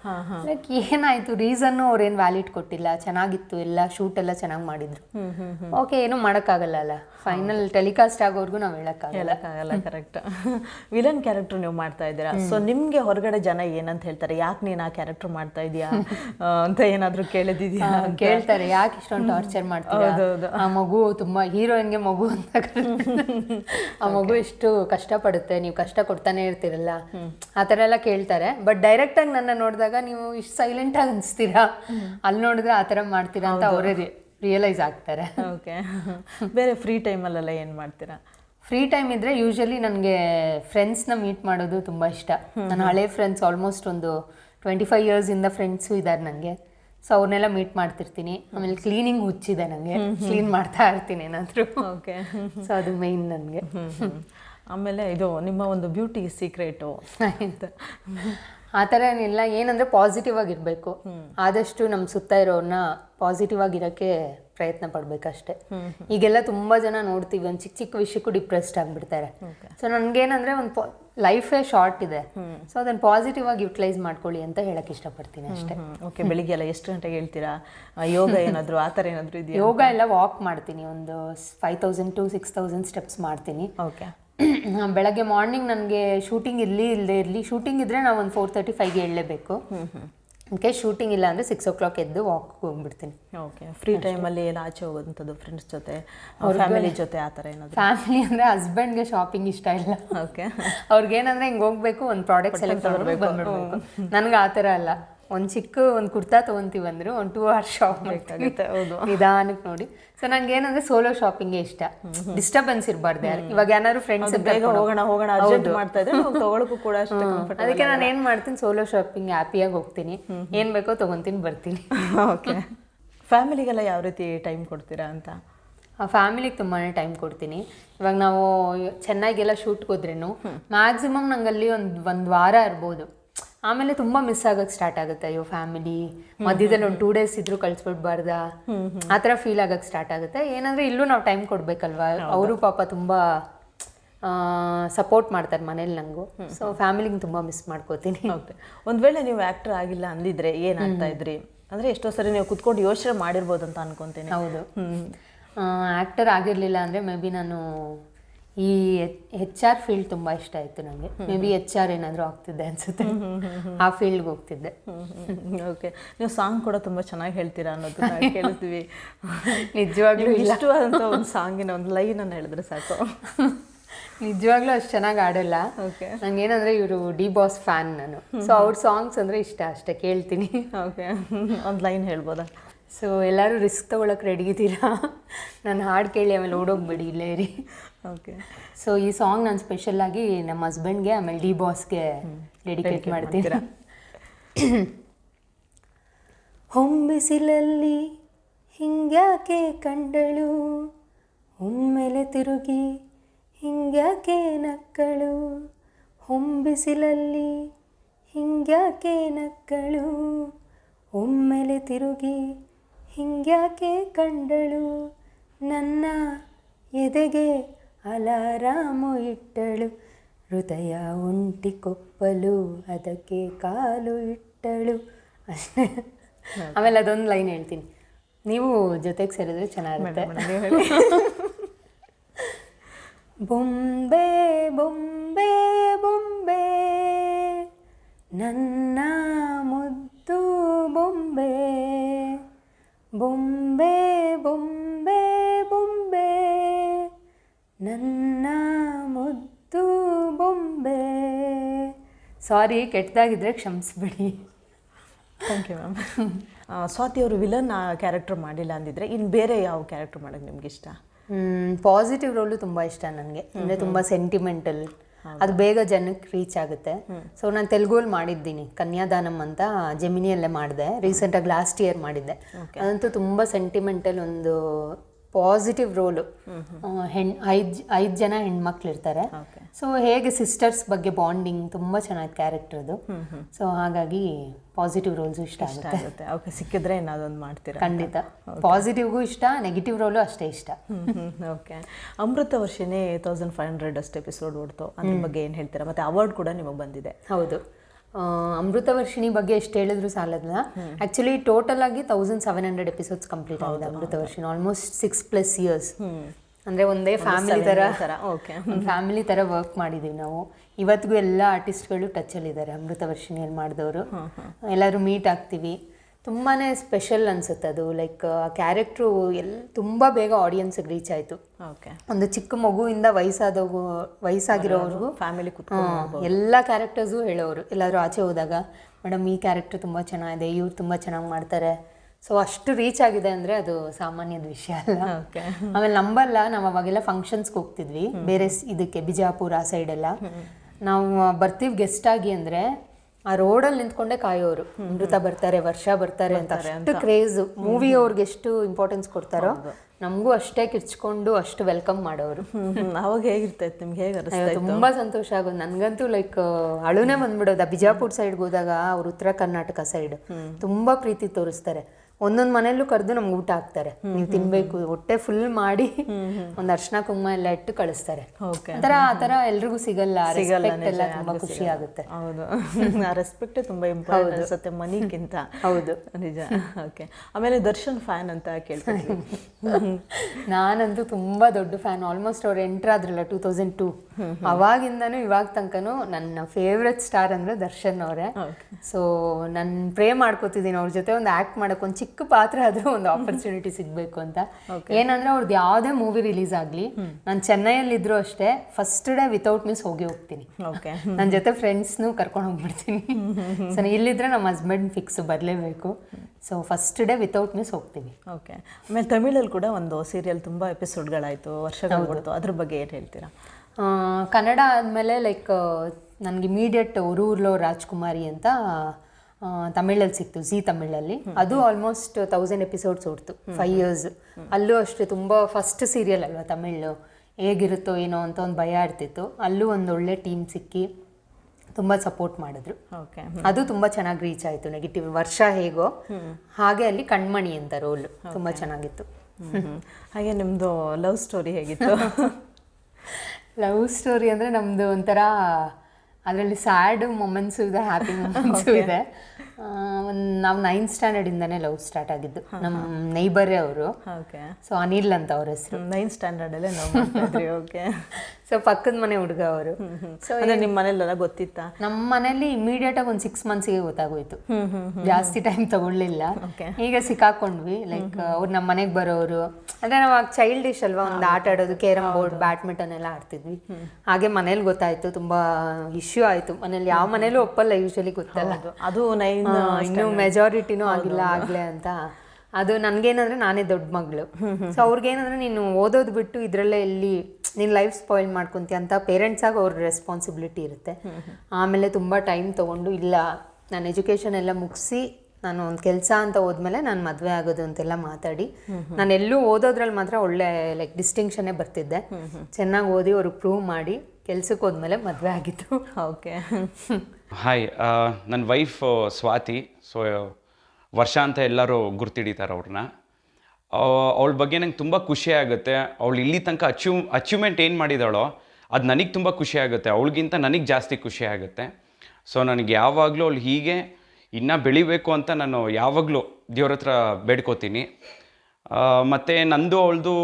ಲೈಕ್ ಏನಾಯ್ತು? ರೀಸನ್ ಅವ್ರೇನು ವ್ಯಾಲಿಡ್ ಕೊಟ್ಟಿಲ್ಲ. ಚೆನ್ನಾಗಿತ್ತು ಎಲ್ಲ ಶೂಟ್ ಎಲ್ಲ ಚೆನ್ನಾಗಿ ಮಾಡಿದ್ರು. ಓಕೆ ಏನು ಮಾಡೋಕ್ಕಾಗಲ್ಲ ಅಲ್ಲ. ಫೈನಲ್ ಟೆಲಿಕಾಸ್ಟ್ ಆಗೋರ್ಗು ನಾವು ಹೇಳಕ್ಕಾಗಲ್ಲ. ಕರೆಕ್ಟ್ ವಿಲನ್ ಕ್ಯಾರೆಕ್ಟರ್ ನೀವು ಮಾಡ್ತಾ ಇದ್ದೀರಾ? ಸೊ ನಿಮ್ಗೆ ಹೊರಗಡೆ ಜನ ಏನಂತ ಹೇಳ್ತಾರೆ? ಯಾಕೆ ನೀನು ಆ ಕ್ಯಾರೆಕ್ಟರ್ ಮಾಡ್ತಾ ಇದೀಯಾ [LAUGHS] ಅಂತ ಏನಾದರೂ ಕೇಳಿದಿದ್ಯಾ ಕೇಳ್ತಾರೆ. ಯಾಕೆ ಇಷ್ಟೊಂದು ಟಾರ್ಚರ್ ಮಾಡ್ತಾರೆ? ಆ ಮಗು ತುಂಬಾ ಹೀರೋಯಿನ್ಗೆ ಮಗು ಅಂತ. ಆ ಮಗು ಎಷ್ಟು ಕಷ್ಟಪಡುತ್ತೆ ನೀವು ಕಷ್ಟ ಕೊಡ್ತಾನೆ ಇರ್ತೀರಲ್ಲ? ಆ ಥರ ಎಲ್ಲ ಕೇಳ್ತಾರೆ. ಬಟ್ ಡೈರೆಕ್ಟ್ ಆಗಿ ನನ್ನ ನೋಡಿದಾಗ ನೀವು ಇಷ್ಟು ಸೈಲೆಂಟ್ ಆಗಿ ಅನಿಸ್ತೀರಾ? ಅಲ್ಲಿ ನೋಡಿದ್ರೆ ಆ ಥರ ಮಾಡ್ತೀರಾ ಅಂತ ಅವರೇ ರಿಯಲೈಸ್ ಆಗ್ತಾರೆ. ಓಕೆ ಬೇರೆ ಫ್ರೀ ಟೈಮಲ್ಲೆಲ್ಲ ಏನು ಮಾಡ್ತೀರಾ? ಫ್ರೀ ಟೈಮ್ ಇದ್ರೆ ಯೂಶಲಿ ನನಗೆ ಫ್ರೆಂಡ್ಸ್ನ ಮೀಟ್ ಮಾಡೋದು ತುಂಬ ಇಷ್ಟ. ನನ್ನ ಹಳೆ ಫ್ರೆಂಡ್ಸ್ ಆಲ್ಮೋಸ್ಟ್ ಒಂದು ಟ್ವೆಂಟಿ ಫೈವ್ ಇಯರ್ಸಿಂದ ಫ್ರೆಂಡ್ಸು ಇದ್ದಾರೆ ನನಗೆ ಸೊ ಅವ್ರನ್ನೆಲ್ಲ ಮೀಟ್ ಮಾಡ್ತಿರ್ತೀನಿ. ಆಮೇಲೆ ಕ್ಲೀನಿಂಗ್ ಹುಚ್ಚಿದೆ ನನಗೆ ಕ್ಲೀನ್ ಮಾಡ್ತಾ ಇರ್ತೀನಿ ಏನಾದರೂ. ಓಕೆ ಸೊ ಅದು ಮೇಯ್ನ್ ನನಗೆ. ಆಮೇಲೆ ಇದು ನಿಮ್ಮ ಒಂದು ಬ್ಯೂಟಿ ಸೀಕ್ರೆಟು ಆ ಥರ ಏನಿಲ್ಲ ಏನಂದ್ರೆ ಪಾಸಿಟಿವ್ ಆಗಿರಬೇಕು. ಆದಷ್ಟು ನಮ್ಮ ಸುತ್ತ ಇರೋರನ್ನ ಪಾಸಿಟಿವ್ ಆಗಿರೋಕ್ಕೆ ಪ್ರಯತ್ನ ಪಡ್ಬೇಕಷ್ಟೇ. ಈಗೆಲ್ಲ ತುಂಬ ಜನ ನೋಡ್ತೀವಿ ಒಂದು ಚಿಕ್ಕ ಚಿಕ್ಕ ವಿಷಯಕ್ಕೂ ಡಿಪ್ರೆಸ್ಡ್ ಆಗಿಬಿಡ್ತಾರೆ. ಸೊ ನನಗೇನಂದ್ರೆ ಒಂದು ಲೈಫೇ ಶಾರ್ಟ್ ಇದೆ. ಸೊ ಅದನ್ನು ಪಾಸಿಟಿವ್ ಆಗಿ ಯುಟಿಲೈಸ್ ಮಾಡ್ಕೊಳ್ಳಿ ಅಂತ ಹೇಳಕ್ ಇಷ್ಟಪಡ್ತೀನಿ ಅಷ್ಟೇ. ಓಕೆ ಬೆಳಿಗ್ಗೆ ಎಲ್ಲ ಎಷ್ಟು ಗಂಟೆಗೆ ಹೇಳ್ತೀರಾ? ಯೋಗ ಏನಾದರೂ ಆ ಥರ ಏನಾದರೂ ಇದೆಯಾ? ಯೋಗ ಎಲ್ಲ ವಾಕ್ ಮಾಡ್ತೀನಿ ಒಂದು five thousand to six thousand steps ಮಾಡ್ತೀನಿ. ಓಕೆ [CLEARS THROAT] ಬೆಳಗ್ಗೆ ಮಾರ್ನಿಂಗ್ ನನಗೆ ಶೂಟಿಂಗ್ ಇರಲಿ ಇಲ್ಲದೆ ಇರಲಿ ಶೂಟಿಂಗ್ ಇದ್ದರೆ ನಾವು ಒಂದು ಫೋರ್ ತರ್ಟಿ ಫೈವ್ಗೆ ಹೇಳಲೇಬೇಕು ಓಕೆ ಶೂಟಿಂಗ್ ಇಲ್ಲ ಅಂದರೆ ಸಿಕ್ಸ್ ಓ ಕ್ಲಾಕ್ ಎದ್ದು ವಾಕ್ ಹೋಗ್ಬಿಡ್ತೀನಿ. ಓಕೆ ಫ್ರೀ ಟೈಮಲ್ಲಿ ಏನು ಆಚೆ ಹೋಗೋದಂಥದ್ದು ಫ್ರೆಂಡ್ಸ್ ಜೊತೆ ಫ್ಯಾಮಿಲಿ ಜೊತೆ ಆ ಥರ ಏನಾದರೂ? ಫ್ಯಾಮಿಲಿ ಅಂದರೆ ಹಸ್ಬೆಂಡ್ಗೆ ಶಾಪಿಂಗ್ ಇಷ್ಟ ಇಲ್ಲ. ಓಕೆ ಅವ್ರಿಗೇನಂದ್ರೆ ಹಿಂಗೆ ಹೋಗಬೇಕು ಒಂದು ಪ್ರಾಡಕ್ಟ್ ಸೆಲೆಕ್ಟ್ ಮಾಡಬೇಕು ನನಗೆ ಆ ಥರ ಅಲ್ಲ. ಒಂದು ಚಿಕ್ಕ ಒಂದು ಕುರ್ತಾ ತೊಗೊಂತೀವಿ ಅಂದ್ರೆ ಒಂದು ಟೂ ಅವರ್ ಶಾಪ್ ಬೇಕಾಗುತ್ತೆ, ಹೌದು. ನಿಧಾನಕ್ಕೆ ನೋಡಿ. ಸೊ ನಂಗೆ ಏನಂದ್ರೆ ಸೋಲೋ ಶಾಪಿಂಗ್ ಇಷ್ಟ. ಡಿಸ್ಟರ್ಬೆನ್ಸ್ ಇರಬಾರ್ದು ಯಾರು ಇವಾಗ ಏನಾದ್ರು ಫ್ರೆಂಡ್ಸ್ ಹೋಗೋಣ ಹೋಗೋಣ ಅರ್ಜೆಂಟ್ ಮಾಡ್ತಾ ಇದ್ರೆ ತಗೊಳಕ್ಕೂ ಕೂಡ ಅಷ್ಟು ಅದಕ್ಕೆ ನಾನು ಏನು ಮಾಡ್ತೀನಿ ಸೋಲೋ ಶಾಪಿಂಗ್ ಹ್ಯಾಪಿಯಾಗಿ ಹೋಗ್ತೀನಿ. ಏನು ಬೇಕೋ ತೊಗೊತೀನಿ ಬರ್ತೀನಿ. ಓಕೆ ಫ್ಯಾಮಿಲಿಗೆಲ್ಲ ಯಾವ ರೀತಿ ಟೈಮ್ ಕೊಡ್ತೀರಾ ಅಂತ? ಆ ಫ್ಯಾಮಿಲಿಗೆ ತುಂಬಾ ಟೈಮ್ ಕೊಡ್ತೀನಿ. ಇವಾಗ ನಾವು ಚೆನ್ನೈಗೆಲ್ಲ ಶೂಟ್ಗೆ ಹೋದ್ರೇನು ಮ್ಯಾಕ್ಸಿಮಮ್ ನಂಗಲ್ಲಿ ಒಂದು ಒಂದು ವಾರ ಇರ್ಬೋದು. ಆಮೇಲೆ ತುಂಬ ಮಿಸ್ ಆಗಕ್ಕೆ ಸ್ಟಾರ್ಟ್ ಆಗುತ್ತೆ. ಅಯ್ಯೋ ಫ್ಯಾಮಿಲಿ ಮಧ್ಯದಲ್ಲಿ ಒಂದು ಟೂ ಡೇಸ್ ಇದ್ರು ಕಳ್ಸ್ಬಿಡ್ಬಾರ್ದ? ಆ ಥರ ಫೀಲ್ ಆಗಕ್ಕೆ ಸ್ಟಾರ್ಟ್ ಆಗುತ್ತೆ. ಏನಂದ್ರೆ ಇಲ್ಲೂ ನಾವು ಟೈಮ್ ಕೊಡ್ಬೇಕಲ್ವಾ? ಅವರು ಪಾಪ ತುಂಬ ಸಪೋರ್ಟ್ ಮಾಡ್ತಾರೆ ಮನೇಲಿ ನಂಗೂ. ಸೊ ಫ್ಯಾಮಿಲಿಗೆ ತುಂಬ ಮಿಸ್ ಮಾಡ್ಕೋತೀನಿ. ಓಕೆ ಒಂದು ವೇಳೆ ನೀವು ಆ್ಯಕ್ಟರ್ ಆಗಿಲ್ಲ ಅಂದಿದ್ರೆ ಏನಾಗ್ತಾ ಇದ್ರಿ? ಅಂದರೆ ಎಷ್ಟೋ ಸರಿ ನೀವು ಕುತ್ಕೊಂಡು ಯೋಚನೆ ಮಾಡಿರ್ಬೋದು ಅಂತ ಅನ್ಕೊಂತೀನಿ. ಹೌದು. ಆ್ಯಕ್ಟರ್ ಆಗಿರಲಿಲ್ಲ ಅಂದರೆ ಮೇ ಬಿ ನಾನು ಈ ಹೆಚ್ ಆರ್ ಫೀಲ್ಡ್ ತುಂಬ ಇಷ್ಟ ಆಯಿತು ನನಗೆ ಮೇ ಬಿ ಎಚ್ ಆರ್ ಏನಾದರೂ ಆಗ್ತಿದ್ದೆ ಅನ್ಸುತ್ತೆ. ಆ ಫೀಲ್ಡ್ಗೆ ಹೋಗ್ತಿದ್ದೆ. ಓಕೆ ನೀವು ಸಾಂಗ್ ಕೂಡ ತುಂಬ ಚೆನ್ನಾಗಿ ಹೇಳ್ತೀರಾ ಅನ್ನೋದು [LAUGHS] ಕೇಳಿದ್ವಿ. ನಿಜವಾಗ್ಲೂ ಇಷ್ಟು ಆದಂತ ಒಂದು ಸಾಂಗಿನ ಒಂದು ಲೈನ್ ಲೈನನ್ನು ಹೇಳಿದ್ರೆ ಸಾಕು. ನಿಜವಾಗ್ಲೂ ಅಷ್ಟು ಚೆನ್ನಾಗಿ ಆಡಲ್ಲ ಓಕೆ ನಂಗೇನಂದ್ರೆ ಇವರು ಡಿ ಬಾಸ್ ಫ್ಯಾನ್ ನಾನು. ಸೊ ಅವ್ರ ಸಾಂಗ್ಸ್ ಅಂದರೆ ಇಷ್ಟ ಅಷ್ಟೇ ಕೇಳ್ತೀನಿ. ಓಕೆ ಒಂದು ಲೈನ್ ಹೇಳ್ಬೋದಾ? ಸೊ ಎಲ್ಲರೂ ರಿಸ್ಕ್ ತೊಗೊಳಕ್ಕೆ ರೆಡಿ ಇದ್ದೀರಾ? ನಾನು ಹಾಡು ಕೇಳಿ ಆಮೇಲೆ ಓಡೋಗ್ಬಿಡಿ ಇಲ್ಲೇ ರೀ ಓಕೆ ಸೊ ಈ ಸಾಂಗ್ ನಾನು ಸ್ಪೆಷಲ್ಲಾಗಿ ನಮ್ಮ ಹಸ್ಬೆಂಡ್ಗೆ ಆಮೇಲೆ ಡಿ ಬಾಸ್ಗೆ ಡೆಡಿಕೇಟ್ ಮಾಡ್ತೀನಿ. [COUGHS] ಹೊಂಬಿಸಿಲಲ್ಲಿ ಹಿಂಗ್ಯಾಕೆ ಕಂಡಳು? ಒಮ್ಮೆಲೆ ತಿರುಗಿ ಹಿಂಗ್ಯಾಕೆ ನಕ್ಕಳು? ಹೊಂಬಿಸಿಲಲ್ಲಿ ಹಿಂಗ್ಯಾಕೆ ನಕ್ಕಳು? ಒಮ್ಮೆಲೆ ತಿರುಗಿ ಹಿಂಗ್ಯಾಕೆ ಕಂಡಳು? ನನ್ನ ಎದೆಗೆ ಅಲಾರಾಮು ಇಟ್ಟಳು ಹೃದಯ ಒಂಟಿ ಕೊಪ್ಪಲು ಅದಕ್ಕೆ ಕಾಲು ಇಟ್ಟಳು ಅಷ್ಟೇ ಆಮೇಲೆ ಅದೊಂದು ಲೈನ್ ಹೇಳ್ತೀನಿ ನೀವು ಜೊತೆಗೆ ಸೇರಿದ್ರೆ ಚೆನ್ನಾಗಿರುತ್ತೆ ನೀವು ಹೇಳಿ ಬೊಂಬೆ ಬೊಂಬೆ ಬೊಂಬೆ ನನ್ನ ಮುದ್ದು ಬೊಂಬೆ ಬೊಂಬೆ ಬೊಂಬೆ ನನ್ನ ಮುದ್ದು ಬೊಂಬೆ. ಸಾರಿ ಕೆಟ್ಟದಾಗಿದ್ರೆ ಕ್ಷಮಿಸ್ಬಿಡಿ. ಥ್ಯಾಂಕ್ ಯು ಮ್ಯಾಮ್ ಸ್ವಾತಿ ಅವರು ವಿಲನ್ ಕ್ಯಾರೆಕ್ಟರ್ ಮಾಡಿಲ್ಲ ಅಂದಿದ್ರೆ ಇನ್ನು ಬೇರೆ ಯಾವ ಕ್ಯಾರೆಕ್ಟರ್ ಮಾಡೋಕ್ಕೆ ನಿಮ್ಗೆ ಇಷ್ಟ? ಪಾಸಿಟಿವ್ ರೋಲು ತುಂಬ ಇಷ್ಟ ನನಗೆ. ಅಂದರೆ ತುಂಬ ಸೆಂಟಿಮೆಂಟಲ್ ಅದು ಬೇಗ ಜನಕ್ಕೆ ರೀಚ್ ಆಗುತ್ತೆ. ಸೊ ನಾನು ತೆಲುಗುಲ್ಲಿ ಮಾಡಿದ್ದೀನಿ. ಕನ್ಯಾದಾನಂ ಅಂತ ಜೆಮಿನಿಯಲ್ಲೇ ಮಾಡಿದೆ. ರೀಸೆಂಟಾಗಿ ಲಾಸ್ಟ್ ಇಯರ್ ಮಾಡಿದ್ದೆ. ಅದಂತೂ ತುಂಬ ಸೆಂಟಿಮೆಂಟಲ್ ಒಂದು ಪಾಸಿಟಿವ್ ರೋಲು ಹೆಣ್ ಐದು ಐದು ಜನ ಹೆಣ್ಮಕ್ಳು ಇರ್ತಾರೆ ಸೊ ಹೇಗೆ ಸಿಸ್ಟರ್ಸ್ ಬಗ್ಗೆ ಬಾಂಡಿಂಗ್ ತುಂಬ ಚೆನ್ನಾಗಿ ಕ್ಯಾರೆಕ್ಟರ್ದು ಸೊ ಹಾಗಾಗಿ ಪಾಸಿಟಿವ್ ರೋಲ್ಸು ಇಷ್ಟ ಆಗುತ್ತೆ. ಓಕೆ ಸಿಕ್ಕಿದ್ರೆ ಏನಾದೊಂದು ಮಾಡ್ತೀರಾ ಖಂಡಿತ. ಪಾಸಿಟಿವ್ಗೂ ಇಷ್ಟ ನೆಗೆಟಿವ್ ರೋಲು ಅಷ್ಟೇ ಇಷ್ಟ. ಓಕೆ. ಅಮೃತ ವರ್ಷನೇ ತೌಸಂಡ್ ಫೈವ್ ಹಂಡ್ರೆಡ್ ಅಷ್ಟು ಎಪಿಸೋಡ್ ಓಡ್ತು. ಅದ್ರ ಬಗ್ಗೆ ಏನು ಹೇಳ್ತೀರಾ? ಮತ್ತೆ ಅವಾರ್ಡ್ ಕೂಡ ನಿಮಗೆ ಬಂದಿದೆ. ಹೌದು. ಆ, ಅಮೃತ ವರ್ಷಿಣಿ ಬಗ್ಗೆ ಎಷ್ಟು ಹೇಳಿದ್ರು ಸಾಲಲ್ಲ ಆಕ್ಚುಲಿ ಟೋಟಲ್ ಆಗಿ thousand seven hundred episodes complete ಆಗಿದೆ Amrutha Varshini almost six plus years ಅಂದ್ರೆ ಒಂದೇ ಫ್ಯಾಮಿಲಿ ತರ. ಥರ ಓಕೆ ಫ್ಯಾಮಿಲಿ ತರ ವರ್ಕ್ ಮಾಡಿದೀವಿ ನಾವು. ಇವತ್ತಿಗೂ ಎಲ್ಲ ಆರ್ಟಿಸ್ಟ್ಗಳು ಇದ್ದಾರೆ ಅಮೃತ ವರ್ಷಿಣಿಯಲ್ಲಿ ಮಾಡಿದವರು. ಎಲ್ಲರೂ ಮೀಟ್ ಆಗ್ತೀವಿ. ತುಂಬಾ ಸ್ಪೆಷಲ್ ಅನ್ಸುತ್ತೆ ಅದು. ಲೈಕ್ ಆ ಕ್ಯಾರೆಕ್ಟ್ರು ಎಲ್ ತುಂಬ ಬೇಗ ಆಡಿಯನ್ಸ್ಗೆ ರೀಚ್ ಆಯಿತು. ಓಕೆ ಒಂದು ಚಿಕ್ಕ ಮಗುವಿಂದ ವಯಸ್ಸಾದವು ವಯಸ್ಸಾಗಿರೋವ್ರಿಗೂ ಫ್ಯಾಮಿಲಿ ಕುತ್ಕೊಂಡು ಎಲ್ಲ ಕ್ಯಾರೆಕ್ಟರ್ಸು ಹೇಳೋರು. ಎಲ್ಲಾದರೂ ಆಚೆ ಹೋದಾಗ ಮೇಡಮ್ ಈ ಕ್ಯಾರೆಕ್ಟರ್ ತುಂಬ ಚೆನ್ನಾಗಿದೆ ಇವ್ರು ತುಂಬ ಚೆನ್ನಾಗಿ ಮಾಡ್ತಾರೆ. ಸೊ ಅಷ್ಟು ರೀಚ್ ಆಗಿದೆ ಅಂದರೆ ಅದು ಸಾಮಾನ್ಯದ ವಿಷಯ ಅಲ್ಲ. ಓಕೆ ಆಮೇಲೆ ನಂಬಲ್ಲ ನಾವು ಅವಾಗೆಲ್ಲ ಫಂಕ್ಷನ್ಸ್ಗೆ ಹೋಗ್ತಿದ್ವಿ. ಬೇರೆ ಇದಕ್ಕೆ ಬಿಜಾಪುರ ಆ ಸೈಡೆಲ್ಲ ನಾವು ಬರ್ತೀವಿ ಗೆಸ್ಟ್ ಆಗಿ ಅಂದರೆ ಆ ರೋಡಲ್ಲಿ ನಿಂತ್ಕೊಂಡೆ ಕಾಯೋರು. ಅಮೃತ ಬರ್ತಾರೆ ವರ್ಷ ಬರ್ತಾರೆ ಅಂತ. ಅಷ್ಟು ಕ್ರೇಜ್. ಮೂವಿ ಅವ್ರಿಗೆ ಎಷ್ಟು ಇಂಪಾರ್ಟೆನ್ಸ್ ಕೊಡ್ತಾರೋ ನಮಗೂ ಅಷ್ಟೇ ಕಿರ್ಚ್ಕೊಂಡು ಅಷ್ಟು ವೆಲ್ಕಮ್ ಮಾಡೋರು. ಅವಾಗ ಹೇಗಿರ್ತಾ ಇತ್ತು ನಿಮ್ಗೆ? ಹೇಗೆ ತುಂಬಾ ಸಂತೋಷ ಆಗೋದು. ನನ್ಗಂತೂ ಲೈಕ್ ಅಳುನೇ ಬಂದ್ಬಿಡೋದು. ಬಿಜಾಪುರ್ ಬಿಜಾಪುರ ಸೈಡ್ಗೆ ಹೋದಾಗ ಅವ್ರು ಉತ್ತರ ಕರ್ನಾಟಕ ಸೈಡ್ ತುಂಬಾ ಪ್ರೀತಿ ತೋರಿಸ್ತಾರೆ. ಒಂದೊಂದ್ ಮನೆಯಲ್ಲೂ ಕರೆದು ನಮ್ಗೆ ಊಟ ಹಾಕ್ತಾರೆ. ನೀವು ತಿನ್ಬೇಕು ಹೊಟ್ಟೆ ಫುಲ್ ಮಾಡಿ ಒಂದ್ ಅರ್ಶನ ಕುಂಕುಮ ಎಲ್ಲ ಇಟ್ಟು ಕಳಿಸ್ತಾರೆ. ಆತರ ಆತರ ಎಲ್ರಿಗೂ ಸಿಗಲ್ಲ. ಎಲ್ಲ ತುಂಬಾ ಖುಷಿ ಆಗುತ್ತೆ. ಹೌದು. [LAUGHS] ಆ ರೆಸ್ಪೆಕ್ಟ್ ತುಂಬಾ ಇಂಪಾರ್ಟೆಂಟ್ ಅನ್ಸುತ್ತೆ ಮನಿಗಿಂತ. [LAUGHS] ಹೌದು. ನಿಜ. ಓಕೆ ಆಮೇಲೆ ದರ್ಶನ್ ಫ್ಯಾನ್ ಅಂತ ಕೇಳ್ತೀನಿ [LAUGHS] ನಾನಂತೂ ತುಂಬಾ ದೊಡ್ಡ ಫ್ಯಾನ್ ಆಲ್ಮೋಸ್ಟ್ ಅವ್ರು ಎಂಟರ್ ಆದ್ರಲ್ಲ ಟೂ ತೌಸಂಡ್ ಟೂ ಅವಾಗಿಂದನೂ ಇವಾಗ ತನಕನೂ ನನ್ನ ಫೇವ್ರೆಟ್ ಸ್ಟಾರ್ ಅಂದ್ರೆ ದರ್ಶನ್ ಅವರೇ. ಸೊ ನಾನು ಪ್ರೇ ಮಾಡ್ಕೋತಿದ್ದೀನಿ ಅವ್ರ ಜೊತೆ ಒಂದು ಆಕ್ಟ್ ಮಾಡಕ್ಕೆ ಒಂದು ಚಿಕ್ಕ ಪಾತ್ರ ಆದರೂ ಒಂದು ಆಪರ್ಚುನಿಟಿ ಸಿಗಬೇಕು ಅಂತ. ಏನಂದ್ರೆ ಅವ್ರದ್ದು ಯಾವುದೇ ಮೂವಿ ರಿಲೀಸ್ ಆಗಲಿ ನಾನು ಚೆನ್ನೈಯಲ್ಲಿ ಇದ್ರು ಅಷ್ಟೇ ಫಸ್ಟ್ ಡೇ ವಿತೌಟ್ ಮಿಸ್ ಹೋಗಿ ಹೋಗ್ತೀನಿ. [LAUGHS] ನನ್ನ ಜೊತೆ ಫ್ರೆಂಡ್ಸ್ನು ಕರ್ಕೊಂಡು ಹೋಗ್ಬಿಡ್ತೀನಿ. [LAUGHS] ಸೊ ಇಲ್ಲಿದ್ರೆ ನಮ್ಮ ಹಸ್ಬೆಂಡ್ ಫಿಕ್ಸ್ ಬರಲೇಬೇಕು. So first day without miss ಹೋಗ್ತೀನಿ ಓಕೆ ಆಮೇಲೆ ತಮಿಳಲ್ಲಿ ಕೂಡ ಒಂದು ಸೀರಿಯಲ್ ತುಂಬ ಎಪಿಸೋಡ್ಗಳಾಯಿತು ವರ್ಷಗಳು ಓಡ್ತು ಅದ್ರ ಬಗ್ಗೆ ಏನು ಹೇಳ್ತೀರಾ? ಕನ್ನಡ ಆದಮೇಲೆ ಲೈಕ್ ನನಗೆ ಇಮಿಡಿಯೇಟ್ ಊರೂರ್ಲೋ ರಾಜ್ಕುಮಾರಿ ಅಂತ ತಮಿಳಲ್ಲಿ ಸಿಕ್ತು ಜಿ ತಮಿಳಲ್ಲಿ. ಅದು ಆಲ್ಮೋಸ್ಟ್ ತೌಸಂಡ್ ಎಪಿಸೋಡ್ಸ್ ಓಡ್ತು ಫೈವ್ ಇಯರ್ಸ್ ಅಲ್ಲೂ ಅಷ್ಟೇ ತುಂಬ ಫಸ್ಟ್ ಸೀರಿಯಲ್ ಅಲ್ವಾ ತಮಿಳು? ಹೇಗಿರುತ್ತೋ ಏನೋ ಅಂತ ಒಂದು ಭಯ ಇರ್ತಿತ್ತು. ಅಲ್ಲೂ ಒಂದು ಒಳ್ಳೆ ಟೀಮ್ ಸಿಕ್ಕಿ ತುಂಬ ಸಪೋರ್ಟ್ ಮಾಡಿದ್ರು. ಓಕೆ ಅದು ತುಂಬ ಚೆನ್ನಾಗಿ ರೀಚ್ ಆಯಿತು ನೆಗೆಟಿವ್ ವರ್ಷ ಹೇಗೋ ಹಾಗೆ ಅಲ್ಲಿ ಕಣ್ಮಣಿ ಅಂತ ರೋಲ್ ತುಂಬ ಚೆನ್ನಾಗಿತ್ತು. ಹಾಗೆ ನಿಮ್ಮದು ಲವ್ ಸ್ಟೋರಿ ಹೇಗಿತ್ತು? [LAUGHS] ಲವ್ ಸ್ಟೋರಿ ಅಂದರೆ ನಮ್ಮದು ಒಂಥರ ಅದರಲ್ಲಿ ಸ್ಯಾಡ್ ಮೊಮೆಂಟ್ಸು ಇದೆ ಹ್ಯಾಪಿ ಮೊಮೆಂಟ್ಸು ಇದೆ. ಒಂದು ನಾವು ಸ್ಟ್ಯಾಂಡರ್ಡ್ ಸ್ಟ್ಯಾಂಡರ್ಡಿಂದನೇ ಲವ್ ಸ್ಟಾರ್ಟ್ ಆಗಿದ್ದು. ನಮ್ಮ ನೈಬರೇ ಅವರು. ಓಕೆ. ಸೊ ಅನಿಲ್ ಅಂತ ಅವ್ರ ಹೆಸರು. ನೈನ್ ಸ್ಟ್ಯಾಂಡರ್ಡಲ್ಲೇ ನಾವು ಓಕೆ. ಸೊ ಪಕ್ಕದ ಮನೆ ಹುಡುಗ ಅವರು. ಸೊ ಅಂದರೆ ನಿಮ್ಮ ಮನೇಲೆಲ್ಲ ಗೊತ್ತಿತ್ತಾ? ನಮ್ಮ ಮನೇಲಿ ಇಮಿಡಿಯೇಟ್ ಆಗಿ ಒಂದು ಸಿಕ್ಸ್ ಮಂತ್ಸಿಗೆ ಗೊತ್ತಾಗೋಯ್ತು. ಜಾಸ್ತಿ ಟೈಮ್ ತಗೊಳ್ಳಿಲ್ಲ. ಈಗ ಸಿಕ್ಕಾಕೊಂಡ್ವಿ ಲೈಕ್ ಅವ್ರು ನಮ್ಮ ಮನೆಗೆ ಬರೋರು. ಅಂದ್ರೆ ನಾವು ಆಗ ಚೈಲ್ಡಿಶ್ ಅಲ್ವಾ ಒಂದು ಆಟ ಆಡೋದು ಕೇರಮ್ ಬೋರ್ಡ್ ಬ್ಯಾಡ್ಮಿಂಟನ್ ಎಲ್ಲ ಆಡ್ತಿದ್ವಿ. ಹಾಗೆ ಮನೇಲಿ ಗೊತ್ತಾಯ್ತು ತುಂಬಾ ಇಶ್ಯೂ ಆಯ್ತು. ಮನೇಲಿ ಯಾವ ಮನೇಲೂ ಒಪ್ಪಲ್ಲ ಯೂಶಲಿ ಗೊತ್ತಲ್ಲ. ಅದು ಇನ್ನು ಮೆಜಾರಿಟಿನೂ ಆಗಿಲ್ಲ ಆಗ್ಲೇ ಅಂತ. ಅದು ನನ್ಗೇನಂದ್ರೆ ನಾನೇ ದೊಡ್ಡ ಮಗಳು. ಸೊ ಅವ್ರಿಗೇನಂದ್ರೆ ನೀನು ಓದೋದು ಬಿಟ್ಟು ಇದ್ರಲ್ಲೇ ಇಲ್ಲಿ ನೀನು ಲೈಫ್ ಸ್ಪಾಯಿಲ್ ಮಾಡ್ಕೊಂತೀಯ ಅಂತ ಪೇರೆಂಟ್ಸ್ ಆಗಿ ಅವ್ರ ರೆಸ್ಪಾನ್ಸಿಬಿಲಿಟಿ ಇರುತ್ತೆ. ಆಮೇಲೆ ತುಂಬಾ ಟೈಮ್ ತಗೊಂಡು ಇಲ್ಲ ನಾನು ಎಜುಕೇಷನ್ ಎಲ್ಲ ಮುಗಿಸಿ ನಾನು ಒಂದು ಕೆಲಸ ಅಂತ ಹೋದ್ಮೇಲೆ ನಾನು ಮದುವೆ ಆಗೋದು ಅಂತೆಲ್ಲ ಮಾತಾಡಿ. ನಾನು ಎಲ್ಲೂ ಓದೋದ್ರಲ್ಲಿ ಮಾತ್ರ ಒಳ್ಳೆ ಲೈಕ್ ಡಿಸ್ಟಿಂಕ್ಷನ್ನೇ ಬರ್ತಿದ್ದೆ. ಚೆನ್ನಾಗಿ ಓದಿ ಅವ್ರಿಗೆ ಪ್ರೂವ್ ಮಾಡಿ ಕೆಲ್ಸಕ್ಕೆ ಹೋದ್ಮೇಲೆ ಮದುವೆ ಆಗಿತ್ತು ಓಕೆ. ಹಾಯ್ ನನ್ನ ವೈಫ್ ಸ್ವಾತಿ. ಸೊ ವರ್ಷ ಅಂತ ಎಲ್ಲರೂ ಗುರ್ತಿಡಿತಾರೆ ಅವ್ರನ್ನ. ಅವಳ ಬಗ್ಗೆ ನಂಗೆ ತುಂಬ ಖುಷಿ ಆಗುತ್ತೆ. ಅವಳು ಇಲ್ಲಿ ತನಕ ಅಚೀವ್ ಅಚೀವ್ಮೆಂಟ್ ಏನು ಮಾಡಿದಾಳೋ ಅದು ನನಗೆ ತುಂಬ ಖುಷಿ ಆಗುತ್ತೆ. ಅವಳಿಗಿಂತ ನನಗೆ ಜಾಸ್ತಿ ಖುಷಿ ಆಗುತ್ತೆ. ಸೊ ನನಗೆ ಯಾವಾಗಲೂ ಅವಳು ಹೀಗೆ ಇನ್ನೂ ಬೆಳಿಬೇಕು ಅಂತ ನಾನು ಯಾವಾಗಲೂ ದೇವ್ರ ಹತ್ರ ಬೇಡ್ಕೋತೀನಿ. ಮತ್ತು ನಂದು ಅವಳದು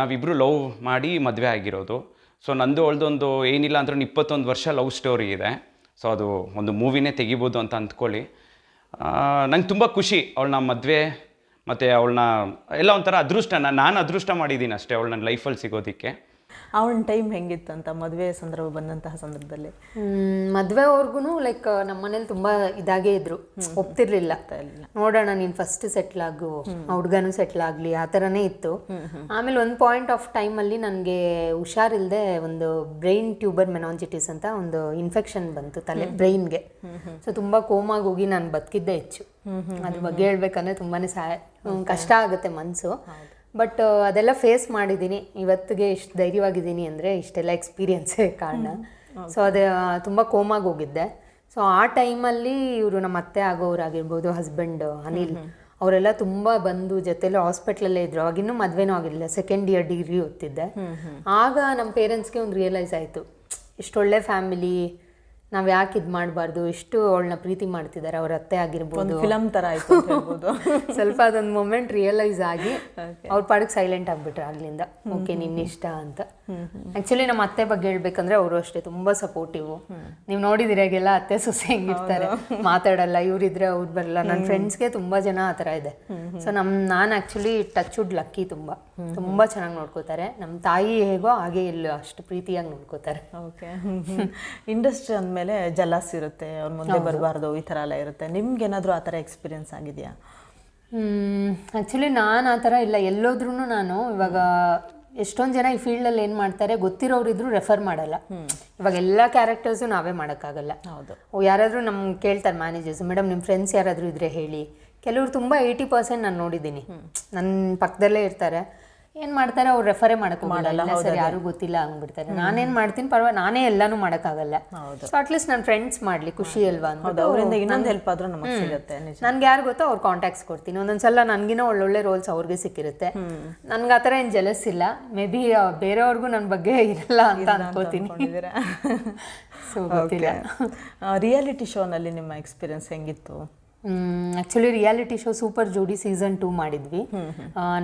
ನಾವಿಬ್ಬರು ಲವ್ ಮಾಡಿ ಮದುವೆ ಆಗಿರೋದು. ಸೊ ನಂದು ಅವಳದೊಂದು ಏನಿಲ್ಲ ಅಂದ್ರೆ ಇಪ್ಪತ್ತೊಂದು ವರ್ಷ ಲವ್ ಸ್ಟೋರಿ ಇದೆ. ಸೊ ಅದು ಒಂದು ಮೂವಿನೇ ತೆಗಿಬೋದು ಅಂತ ಅಂದ್ಕೊಳ್ಳಿ. ನಂಗೆ ತುಂಬ ಖುಷಿ ಅವಳನ್ನ ಮದುವೆ ಮತ್ತು ಅವಳನ್ನ ಎಲ್ಲ ಒಂಥರ ಅದೃಷ್ಟ ನಾನು ಅದೃಷ್ಟ ಮಾಡಿದ್ದೀನಿ ಅಷ್ಟೇ ಅವಳು ನನ್ನ ಲೈಫಲ್ಲಿ ಸಿಗೋದಕ್ಕೆ. ಅವನ ಟೈಮ್ ಹೆಂಗಿತ್ತಂತ ಮದುವೆ ಸಂದರ್ಭ ಬಂದಂತಹ ಸಂದರ್ಭದಲ್ಲಿ? ಮದುವೆವರೆಗೂ ಲೈಕ್ ನಮ್ಮ ಮನೇಲಿ ತುಂಬಾ ಇದಾಗೇ ಇದ್ರು. ಒಪ್ತಿರ್ಲಿಲ್ಲ. ನೋಡೋಣ ನೀನ್ ಫಸ್ಟ್ ಸೆಟ್ಲ್ ಆಗು ಹುಡ್ಗನೂ ಸೆಟ್ಲ್ ಆಗ್ಲಿ ಆ ತರನೇ ಇತ್ತು. ಆಮೇಲೆ ಒಂದು ಪಾಯಿಂಟ್ ಆಫ್ ಟೈಮ್ ಅಲ್ಲಿ ನನಗೆ ಹುಷಾರಿಲ್ಲದೆ ಒಂದು ಬ್ರೈನ್ ಟ್ಯೂಬರ್ ಮೆನಾಂಜಿಟಿಸ್ ಅಂತ ಒಂದು ಇನ್ಫೆಕ್ಷನ್ ಬಂತು ತಲೆ ಬ್ರೈನ್ಗೆ ಸೊ ತುಂಬಾ ಕೋಮಾಗಿ ಹೋಗಿ ನಾನು ಬದುಕಿದ್ದೆ ಹೆಚ್ಚು. ಅದ್ರ ಬಗ್ಗೆ ಹೇಳ್ಬೇಕಂದ್ರೆ ತುಂಬಾನೇ ಸಹಾಯ ಕಷ್ಟ ಆಗುತ್ತೆ ಮನಸ್ಸು ಬಟ್ ಅದೆಲ್ಲ ಫೇಸ್ ಮಾಡಿದ್ದೀನಿ. ಇವತ್ತಿಗೆ ಇಷ್ಟು ಧೈರ್ಯವಾಗಿದ್ದೀನಿ ಅಂದರೆ ಇಷ್ಟೆಲ್ಲ ಎಕ್ಸ್ಪೀರಿಯನ್ಸೇ ಕಾರಣ. ಸೊ ಅದೇ ತುಂಬ ಕೋಮಾಗಿ ಹೋಗಿದ್ದೆ. ಸೊ ಆ ಟೈಮಲ್ಲಿ ಇವರು ನಮ್ಮ ಅತ್ತೆ ಆಗೋರಾಗಿರ್ಬೋದು ಹಸ್ಬೆಂಡ್ ಅನಿಲ್ ಅವರೆಲ್ಲ ತುಂಬ ಬಂದು ಜೊತೆಲಿ ಹಾಸ್ಪಿಟ್ಲಲ್ಲೇ ಇದ್ರು. ಅವಾಗಿನ್ನೂ ಮದುವೆನೂ ಆಗಿರಲಿಲ್ಲ. ಸೆಕೆಂಡ್ ಇಯರ್ ಡಿಗ್ರಿ ಓದ್ತಿದ್ದೆ. ಆಗ ನಮ್ಮ ಪೇರೆಂಟ್ಸ್ಗೆ ಒಂದು ರಿಯಲೈಸ್ ಆಯಿತು. ಇಷ್ಟೊಳ್ಳೆ ಫ್ಯಾಮಿಲಿ ನಾವು ಯಾಕೆ ಇದು ಮಾಡಬಾರ್ದು? ಎಷ್ಟು ಅವಳನ್ನ ಪ್ರೀತಿ ಮಾಡ್ತಿದ್ದಾರೆ ಅವ್ರ ಅತ್ತೆ ಆಗಿರ್ಬೋದು. ಫಿಲಮ್ ಥರ ಆಯಿತು ಸ್ವಲ್ಪ ಅದೊಂದು ಮೊಮೆಂಟ್ ರಿಯಲೈಸ್ ಆಗಿ ಅವ್ರ ಪಾಡಕ್ಕೆ ಸೈಲೆಂಟ್ ಆಗಿಬಿಟ್ರೆ ಆಗಲಿಂದ ಓಕೆ ನಿನ್ನ ಇಷ್ಟ ಅಂತ. ಆಕ್ಚುಲಿ ನಮ್ಮ ಅತ್ತೆ ಬಗ್ಗೆ ಹೇಳ್ಬೇಕಂದ್ರೆ ಅವರು ಅಷ್ಟೇ ತುಂಬಾ ಸಪೋರ್ಟಿವ್ ನೀವು ನೋಡಿದಿರಾಗೆಲ್ಲ ಅತ್ತೆ ಸೊಸೆ ಹೆಂಗಿರ್ತಾರೆ. ಮಾತಾಡಲ್ಲ ಇವ್ರಿದ್ರೆ ಅವ್ರು ಬರಲ್ಲ. ನನ್ನ ಫ್ರೆಂಡ್ಸ್ಗೆ ತುಂಬಾ ಜನ ಆ ಥರ ಇದೆ. ಸೊ ನಮ್ ನಾನು ಆಕ್ಚುಲಿ ಟಚ್ ವುಡ್ ಲಕ್ಕಿ ತುಂಬಾ. ತುಂಬಾ ಚೆನ್ನಾಗಿ ನೋಡ್ಕೋತಾರೆ. ನಮ್ಮ ತಾಯಿ ಹೇಗೋ ಹಾಗೆ ಇಲ್ಲೋ ಅಷ್ಟು ಪ್ರೀತಿಯಾಗಿ ನೋಡ್ಕೋತಾರೆ. ಓಕೆ ಇಂಡಸ್ಟ್ರಿ ಅಂದಮೇಲೆ ಜಲಸ್ ಇರುತ್ತೆ ಅವ್ರ ಮುಂದೆ ಬರಬಾರ್ದು ಈ ಥರ ಎಲ್ಲ ಇರುತ್ತೆ. ನಿಮ್ಗೇನಾದರೂ ಆ ಥರ ಎಕ್ಸ್ಪೀರಿಯೆನ್ಸ್ ಆಗಿದೆಯಾ? ಆ್ಯಕ್ಚುಲಿ ನಾನು ಆ ಥರ ಇಲ್ಲ. ಎಲ್ಲೋದ್ರೂ ನಾನು ಇವಾಗ ಎಷ್ಟೊಂದು ಜನ ಈ ಫೀಲ್ಡಲ್ಲಿ ಏನು ಮಾಡ್ತಾರೆ ಗೊತ್ತಿರೋರಿದ್ರು ರೆಫರ್ ಮಾಡಲ್ಲ. ಇವಾಗ ಎಲ್ಲ ಕ್ಯಾರೆಕ್ಟರ್ಸು ನಾವೇ ಮಾಡೋಕ್ಕಾಗಲ್ಲ. ಹೌದು. ಯಾರಾದರೂ ನಮ್ಗೆ ಕೇಳ್ತಾರೆ ಮ್ಯಾನೇಜರ್ಸ್ ಮೇಡಮ್ ನಿಮ್ಮ ಫ್ರೆಂಡ್ಸ್ ಯಾರಾದರೂ ಇದ್ರೆ ಹೇಳಿ. ಕೆಲವರು ತುಂಬ ಏಯ್ಟಿ ಪರ್ಸೆಂಟ್ ನಾನು ನೋಡಿದ್ದೀನಿ. ನನ್ನ ಪಕ್ಕದಲ್ಲೇ ಇರ್ತಾರೆ. ಏನು ಮಾಡ್ತಾರೆ ಅವ್ರು ರೆಫರೇ ಮಾಡಕ್ಕೆ ಮಾಡಲ್ಲ ಸರ್ ಯಾರು ಗೊತ್ತಿಲ್ಲ ಅಂದ್ಬಿಡ್ತಾರೆ. ನಾನೇನು ಮಾಡ್ತೀನಿ ಪರವಾಗಿ ನಾನೇ ಎಲ್ಲಾನು ಮಾಡೋಕ್ಕಾಗಲ್ಲ ಸೊ ಅಟ್ಲೀಸ್ಟ್ ನನ್ನ ಫ್ರೆಂಡ್ಸ್ ಮಾಡಲಿ ಖುಷಿ ಅಲ್ವಾ ಅವರಿಂದ ಇನ್ನೊಂದು ಹೆಲ್ಪ್ ಆದರೂ ನಮಗೆ ಸಿಗುತ್ತೆ ನನಗೆ ನನ್ಗೆ ಯಾರು ಗೊತ್ತೋ ಅವ್ರು ಕಾಂಟ್ಯಾಕ್ಟ್ಸ್ ಕೊಡ್ತೀನಿ. ಒಂದೊಂದ್ಸಲ ನನ್ಗಿನ ಒಳ್ಳೊಳ್ಳೆ ರೋಲ್ಸ್ ಅವ್ರಿಗೆ ಸಿಕ್ಕಿರುತ್ತೆ. ನನ್ಗೆ ಆ ಥರ ಏನು ಜಲಸ್ ಇಲ್ಲ. ಮೇ ಬಿ ಬೇರೆಯವ್ರಿಗೂ ನನ್ನ ಬಗ್ಗೆ ಇರಲ್ಲ ಅಂತ ಅನ್ಕೋತೀನಿ. ಸೊ [LAUGHS] ಗೊತ್ತಿಲ್ಲ. ರಿಯಾಲಿಟಿ ಶೋನಲ್ಲಿ ನಿಮ್ಮ ಎಕ್ಸ್ಪೀರಿಯನ್ಸ್ ಹೆಂಗಿತ್ತು? Actually reality show super Jodi season two ಮಾಡಿದ್ವಿ.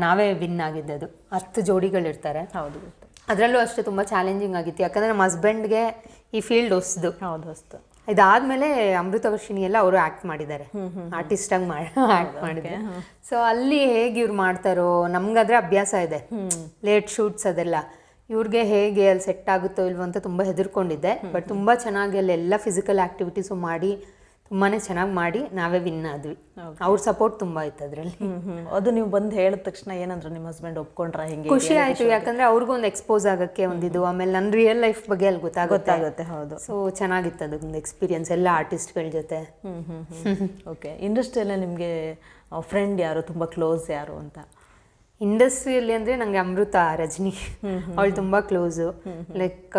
ನಾವೇ ವಿನ್ ಆಗಿದ್ದದು ಹತ್ತು ಜೋಡಿಗಳಿರ್ತಾರೆ ಹೌದು ಅದರಲ್ಲೂ ಅಷ್ಟೇ ತುಂಬ ಚಾಲೆಂಜಿಂಗ್ ಆಗಿತ್ತು. ಯಾಕಂದರೆ ನಮ್ಮ ಹಸ್ಬೆಂಡ್ಗೆ ಈ ಫೀಲ್ಡ್ ಹೊಸ್ದು. ಹೌದು ಹೊಸ್ತು. ಇದಾದ್ಮೇಲೆ ಅಮೃತ ವರ್ಷಿಣಿ ಎಲ್ಲ ಅವರು ಆಕ್ಟ್ ಮಾಡಿದ್ದಾರೆ. ಆರ್ಟಿಸ್ಟ್ ಆಗಿ ಮಾಡಿ ಆಕ್ಟ್ ಮಾಡಿದ್ದಾರೆ ಸೊ ಅಲ್ಲಿ ಹೇಗೆ ಇವ್ರು ಮಾಡ್ತಾರೋ ನಮ್ಗಾದ್ರೆ ಅಭ್ಯಾಸ ಇದೆ. ಲೇಟ್ ಶೂಟ್ಸ್ ಅದೆಲ್ಲ. ಇವ್ರಿಗೆ ಹೇಗೆ ಅಲ್ಲಿ ಸೆಟ್ ಆಗುತ್ತೋ ಇಲ್ವೋ ಅಂತ ತುಂಬ ಹೆದರ್ಕೊಂಡಿದ್ದೆ. ಬಟ್ ತುಂಬ ಚೆನ್ನಾಗಿ ಅಲ್ಲಿ ಎಲ್ಲ ಫಿಸಿಕಲ್ ಆಕ್ಟಿವಿಟೀಸು ಮಾಡಿ ತುಂಬಾ ಚೆನ್ನಾಗಿ ಮಾಡಿ ನಾವೇ ವಿನ್ ಆದ್ವಿ. ಅವ್ರ ಸಪೋರ್ಟ್ ತುಂಬ ಇತ್ತು ಅದರಲ್ಲಿ. ಅದು ನೀವು ಬಂದು ಹೇಳಿದ ತಕ್ಷಣ ಏನಂದ್ರು ನಿಮ್ಮ ಹಸ್ಬೆಂಡ್ ಒಪ್ಕೊಂಡ್ರ ಹೆಂಗೆ ಖುಷಿ ಆಯ್ತು. ಯಾಕಂದ್ರೆ ಅವ್ರಿಗೂ ಒಂದು ಎಕ್ಸ್ಪೋಸ್ ಆಗಕ್ಕೆ ಒಂದಿದು ಆಮೇಲೆ ನನ್ನ ರಿಯಲ್ ಲೈಫ್ ಬಗ್ಗೆ ಅಲ್ಲಿ ಗೊತ್ತಾಗುತ್ತೆ. ಗೊತ್ತಾಗುತ್ತೆ ಹೌದು. ಸೊ ಚೆನ್ನಾಗಿತ್ತು ಅದಕ್ಕೊಂದು ಎಕ್ಸ್ಪೀರಿಯನ್ಸ್ ಎಲ್ಲ ಆರ್ಟಿಸ್ಟ್ಗಳ ಜೊತೆ. ಹ್ಮ್ ಹ್ಮ್ ಓಕೆ ಇಂಡಸ್ಟ್ರಿಯಲ್ಲೇ ನಿಮಗೆ ಫ್ರೆಂಡ್ ಯಾರು? ತುಂಬ ಕ್ಲೋಸ್ ಯಾರು ಅಂತ? ಇಂಡಸ್ಟ್ರಿಯಲ್ಲಿ ಅಂದರೆ ನನಗೆ ಅಮೃತ ರಜನಿ ಅವಳು ತುಂಬ ಕ್ಲೋಸು ಲೈಕ್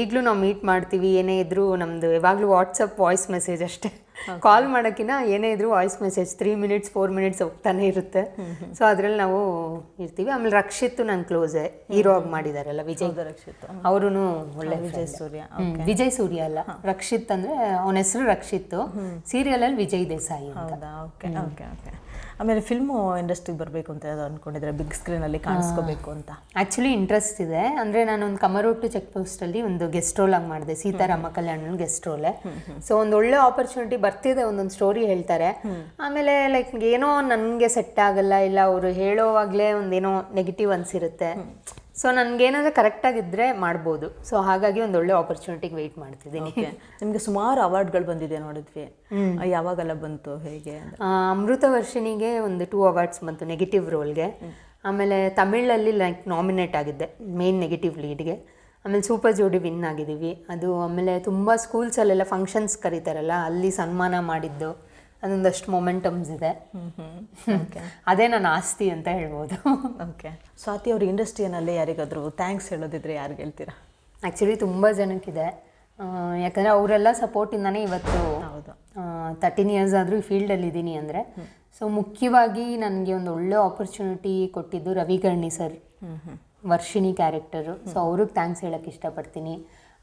ಈಗಲೂ ನಾವು ಮೀಟ್ ಮಾಡ್ತೀವಿ ಏನೇ ಇದ್ರೂ ನಮ್ಮದು ಯಾವಾಗಲೂ ವಾಟ್ಸಪ್ ವಾಯ್ಸ್ ಮೆಸೇಜ್ ಅಷ್ಟೇ. ಕಾಲ್ ಮಾಡೋಕ್ಕಿಂತ ಏನೇ ಇದ್ರೂ voice message three minutes four minutes ಹೋಗ್ತಾನೆ ಇರುತ್ತೆ. ಸೊ ಅದರಲ್ಲಿ ನಾವು ಇರ್ತೀವಿ. ಆಮೇಲೆ ರಕ್ಷಿತ್ ನನ್ನ ಕ್ಲೋಸೆ ಹೀರೋ ಆಗಿ ಮಾಡಿದಾರಲ್ಲ ವಿಜಯ್. ರಕ್ಷಿತ್. ಅವರು ಒಳ್ಳೆ ವಿಜಯ್ ಸೂರ್ಯ ವಿಜಯ್ ಸೂರ್ಯ ಅಲ್ಲ. ರಕ್ಷಿತ್ ಅಂದ್ರೆ ಅವನ ಹೆಸರು ರಕ್ಷಿತ್ ಸೀರಿಯಲ್ ಅಲ್ಲಿ ವಿಜಯ್ ದೇಸಾಯಿ ಅಂತ. ಹೌದಾ? ಓಕೆ ಓಕೆ ಓಕೆ ಆಮೇಲೆ ಫಿಲ್ಮು ಇಂಡಸ್ಟ್ರಿಗೆ ಬರಬೇಕು ಅಂತ ಅಂದ್ಕೊಂಡಿದ್ರೆ ಬಿಗ್ ಸ್ಕ್ರೀನಲ್ಲಿ ಕಾಣಿಸ್ಕೋಬೇಕು ಅಂತ. ಆ್ಯಕ್ಚುಲಿ ಇಂಟ್ರೆಸ್ಟ್ ಇದೆ. ಅಂದರೆ ನಾನೊಂದು ಕಮರೋಟು ಚೆಕ್ ಪೋಸ್ಟಲ್ಲಿ ಒಂದು ಗೆಸ್ಟ್ ರೋಲ್ ಆಗಿ ಮಾಡಿದೆ. ಸೀತಾರಾಮ ಕಲ್ಯಾಣನ ಗೆಸ್ಟ್ ರೋಲೆ ಸೊ ಒಂದು ಒಳ್ಳೆ ಆಪರ್ಚುನಿಟಿ ಬರ್ತಿದೆ ಒಂದೊಂದು ಸ್ಟೋರಿ ಹೇಳ್ತಾರೆ. ಆಮೇಲೆ ಲೈಕ್ ಏನೋ ನನಗೆ ಸೆಟ್ ಆಗಲ್ಲ ಇಲ್ಲ ಅವರು ಹೇಳೋವಾಗಲೇ ಒಂದೇನೋ ನೆಗೆಟಿವ್ ಅನ್ಸಿರುತ್ತೆ. ಸೊ ನನಗೇನಾದರೂ ಕರೆಕ್ಟಾಗಿದ್ದರೆ ಮಾಡ್ಬೋದು. ಸೊ ಹಾಗಾಗಿ ಒಂದು ಒಳ್ಳೆ ಆಪರ್ಚುನಿಟಿಗೆ ವೆಯ್ಟ್ ಮಾಡ್ತಿದ್ದೀನಿ. ನಿಮಗೆ ಸುಮಾರು ಅವಾರ್ಡ್ಗಳು ಬಂದಿದೆ ನೋಡಿದ್ವಿ. ಯಾವಾಗೆಲ್ಲ ಬಂತು ಹೇಗೆ ಅಮೃತ ವರ್ಷಿನಿಗೆ ಒಂದು ಟೂ ಅವಾರ್ಡ್ಸ್ ಬಂತು ನೆಗೆಟಿವ್ ರೋಲ್ಗೆ ಆಮೇಲೆ ತಮಿಳಲ್ಲಿ ಲೈಕ್ ನಾಮಿನೇಟ್ ಆಗಿದ್ದೆ ಮೇನ್ ನೆಗೆಟಿವ್ ಲೀಡ್ಗೆ ಆಮೇಲೆ ಸೂಪರ್ ಜೋಡಿ ವಿನ್ ಆಗಿದ್ದೀವಿ. ಅದು ಆಮೇಲೆ ತುಂಬ ಸ್ಕೂಲ್ಸಲ್ಲೆಲ್ಲ ಫಂಕ್ಷನ್ಸ್ ಕರೀತಾರಲ್ಲ ಅಲ್ಲಿ ಸನ್ಮಾನ ಮಾಡಿದ್ದು. ಅದೊಂದಷ್ಟು ಮೊಮೆಂಟಮ್ಸ್ ಇದೆ. [LAUGHS] ಅದೇ ನನ್ನ ಆಸ್ತಿ ಅಂತ ಹೇಳ್ಬೋದು. ಓಕೆ ಸ್ವಾತಿ ಅವ್ರ ಇಂಡಸ್ಟ್ರಿಯಲ್ಲಿ ಯಾರಿಗಾದರೂ ಥ್ಯಾಂಕ್ಸ್ ಹೇಳೋದಿದ್ರೆ ಯಾರಿಗೆ ಹೇಳ್ತೀರಾ? ಆ್ಯಕ್ಚುಲಿ ತುಂಬ ಜನಕ್ಕಿದೆ. ಯಾಕಂದರೆ ಅವರೆಲ್ಲ ಸಪೋರ್ಟಿಂದನೇ ಇವತ್ತು ಹೌದು. ತರ್ಟೀನ್ ಇಯರ್ಸ್ ಆದರೂ ಈ ಫೀಲ್ಡಲ್ಲಿ ಇದ್ದೀನಿ ಅಂದರೆ. ಸೊ ಮುಖ್ಯವಾಗಿ ನನಗೆ ಒಂದು ಒಳ್ಳೆ ಆಪರ್ಚುನಿಟಿ ಕೊಟ್ಟಿದ್ದು Ravi Garni sir Varshini character so ಅವ್ರಿಗೆ ಥ್ಯಾಂಕ್ಸ್ ಹೇಳೋಕ್ಕೆ ಇಷ್ಟಪಡ್ತೀನಿ.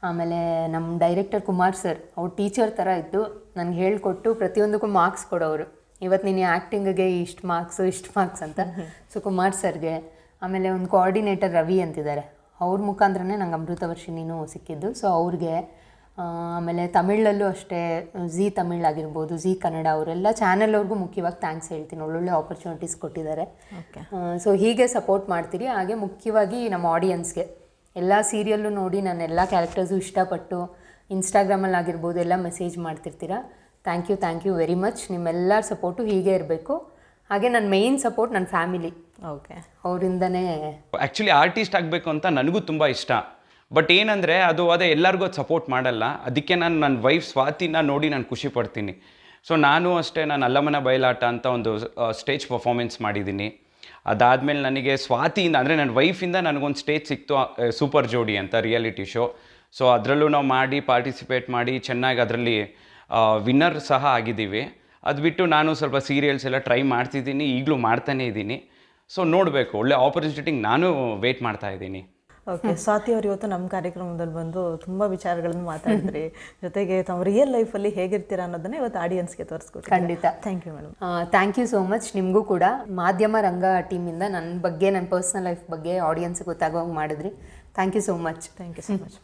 ಆಮೇಲೆ ನಮ್ಮ ಡೈರೆಕ್ಟರ್ ಕುಮಾರ್ ಸರ್ ಅವ್ರು ಟೀಚರ್ ಥರ ಇದ್ದು ನನಗೆ ಹೇಳಿಕೊಟ್ಟು ಪ್ರತಿಯೊಂದಕ್ಕೂ ಮಾರ್ಕ್ಸ್ ಕೊಡೋರು ಇವತ್ತು ನೀನು ಆ್ಯಕ್ಟಿಂಗಿಗೆ ಇಷ್ಟು ಮಾರ್ಕ್ಸು ಇಷ್ಟು ಮಾರ್ಕ್ಸ್ ಅಂತ. ಸೊ ಕುಮಾರ್ ಸರ್ಗೆ ಆಮೇಲೆ ಒಂದು ಕೋಆರ್ಡಿನೇಟರ್ ರವಿ ಅಂತಿದ್ದಾರೆ. ಅವ್ರ ಮುಖಾಂತರನೇ ನಂಗೆ ಅಮೃತ ವರ್ಷಿನಿನೂ ಸಿಕ್ಕಿದ್ದು. ಸೊ ಅವ್ರಿಗೆ ಆಮೇಲೆ ತಮಿಳಲ್ಲೂ ಅಷ್ಟೇ ಝೀ ತಮಿಳ್ ಆಗಿರ್ಬೋದು ಝೀ ಕನ್ನಡ ಅವರೆಲ್ಲ ಚಾನಲ್ ಅವ್ರಿಗೂ ಮುಖ್ಯವಾಗಿ ಥ್ಯಾಂಕ್ಸ್ ಹೇಳ್ತೀನಿ. ಒಳ್ಳೊಳ್ಳೆ ಆಪರ್ಚುನಿಟೀಸ್ ಕೊಟ್ಟಿದ್ದಾರೆ. ಸೊ ಹೀಗೆ ಸಪೋರ್ಟ್ ಮಾಡ್ತೀರಿ. ಹಾಗೆ ಮುಖ್ಯವಾಗಿ ನಮ್ಮ ಆಡಿಯನ್ಸ್ಗೆ ಎಲ್ಲ ಸೀರಿಯಲ್ಲು ನೋಡಿ ನಾನು ಎಲ್ಲ ಕ್ಯಾರೆಕ್ಟರ್ಸು ಇಷ್ಟಪಟ್ಟು ಇನ್ಸ್ಟಾಗ್ರಾಮಲ್ಲಿ ಆಗಿರ್ಬೋದು ಎಲ್ಲ message ಮಾಡ್ತಿರ್ತೀರಾ? Thank you thank you very much ನಿಮ್ಮೆಲ್ಲರ ಸಪೋರ್ಟು ಹೀಗೆ ಇರಬೇಕು. ಹಾಗೆ ನನ್ನ ಮೇಯ್ನ್ ಸಪೋರ್ಟ್ ನನ್ನ ಫ್ಯಾಮಿಲಿ ಓಕೆ ಅವರಿಂದನೇ ಆ್ಯಕ್ಚುಲಿ ಆರ್ಟಿಸ್ಟ್ ಆಗಬೇಕು ಅಂತ ನನಗೂ ತುಂಬ ಇಷ್ಟ. ಬಟ್ ಏನಂದರೆ ಅದು ಅದೇ ಎಲ್ಲರಿಗೂ ಅದು ಸಪೋರ್ಟ್ ಮಾಡಲ್ಲ. ಅದಕ್ಕೆ ನಾನು ನನ್ನ ವೈಫ್ ಸ್ವಾತಿನ ನೋಡಿ ನಾನು ಖುಷಿ ಪಡ್ತೀನಿ. ಸೊ ನಾನು ಅಷ್ಟೇ ನಾನು ಅಲ್ಲಮನ ಬಯಲಾಟ ಅಂತ ಒಂದು ಸ್ಟೇಜ್ ಪರ್ಫಾರ್ಮೆನ್ಸ್ ಮಾಡಿದ್ದೀನಿ. ಅದಾದಮೇಲೆ ನನಗೆ ಸ್ವಾತಿಯಿಂದ, ಅಂದರೆ ನನ್ನ ವೈಫಿಂದ ನನಗೊಂದು ಸ್ಟೇಜ್ ಸಿಕ್ತು ಸೂಪರ್ ಜೋಡಿ ಅಂತ ರಿಯಾಲಿಟಿ ಶೋ. ಸೊ ಅದರಲ್ಲೂ ನಾವು ಮಾಡಿ, ಪಾರ್ಟಿಸಿಪೇಟ್ ಮಾಡಿ, ಚೆನ್ನಾಗಿ ಅದರಲ್ಲಿ ವಿನ್ನರ್ ಸಹ ಆಗಿದ್ದೀವಿ. ಅದು ಬಿಟ್ಟು ನಾನು ಸ್ವಲ್ಪ ಸೀರಿಯಲ್ಸ್ ಎಲ್ಲ ಟ್ರೈ ಮಾಡ್ತಿದ್ದೀನಿ, ಈಗಲೂ ಮಾಡ್ತಾನೇ ಇದ್ದೀನಿ. ಸೊ ನೋಡಬೇಕು, ಒಳ್ಳೆ ಆಪರ್ಚುನಿಟಿಗೆ ನಾನು ವೇಟ್ ಮಾಡ್ತಾ ಇದ್ದೀನಿ. ಓಕೆ ಸ್ವಾತಿ ಅವರು ಇವತ್ತು ನಮ್ಮ ಕಾರ್ಯಕ್ರಮದಲ್ಲಿ ಬಂದು ತುಂಬ ವಿಚಾರಗಳನ್ನು ಮಾತಾಡಿದ್ರಿ. ಜೊತೆಗೆ ತಮ್ಮ ರಿಯಲ್ ಲೈಫಲ್ಲಿ ಹೇಗಿರ್ತೀರಾ ಅನ್ನೋದನ್ನ ಇವತ್ತು ಆಡಿಯನ್ಸ್ಗೆ ತೋರಿಸ್ಕೊಟ್ಟು ಖಂಡಿತ. Thank you madam thank you so much ನಿಮಗೂ ಕೂಡ ಮಾಧ್ಯಮ ರಂಗ ಟೀಮಿಂದ ನನ್ನ ಬಗ್ಗೆ ನನ್ನ ಪರ್ಸ್ನಲ್ ಲೈಫ್ ಬಗ್ಗೆ ಆಡಿಯನ್ಸ್ ಗೊತ್ತಾಗೋಂಗೆ ಮಾಡಿದ್ರಿ. Thank you so much thank you so much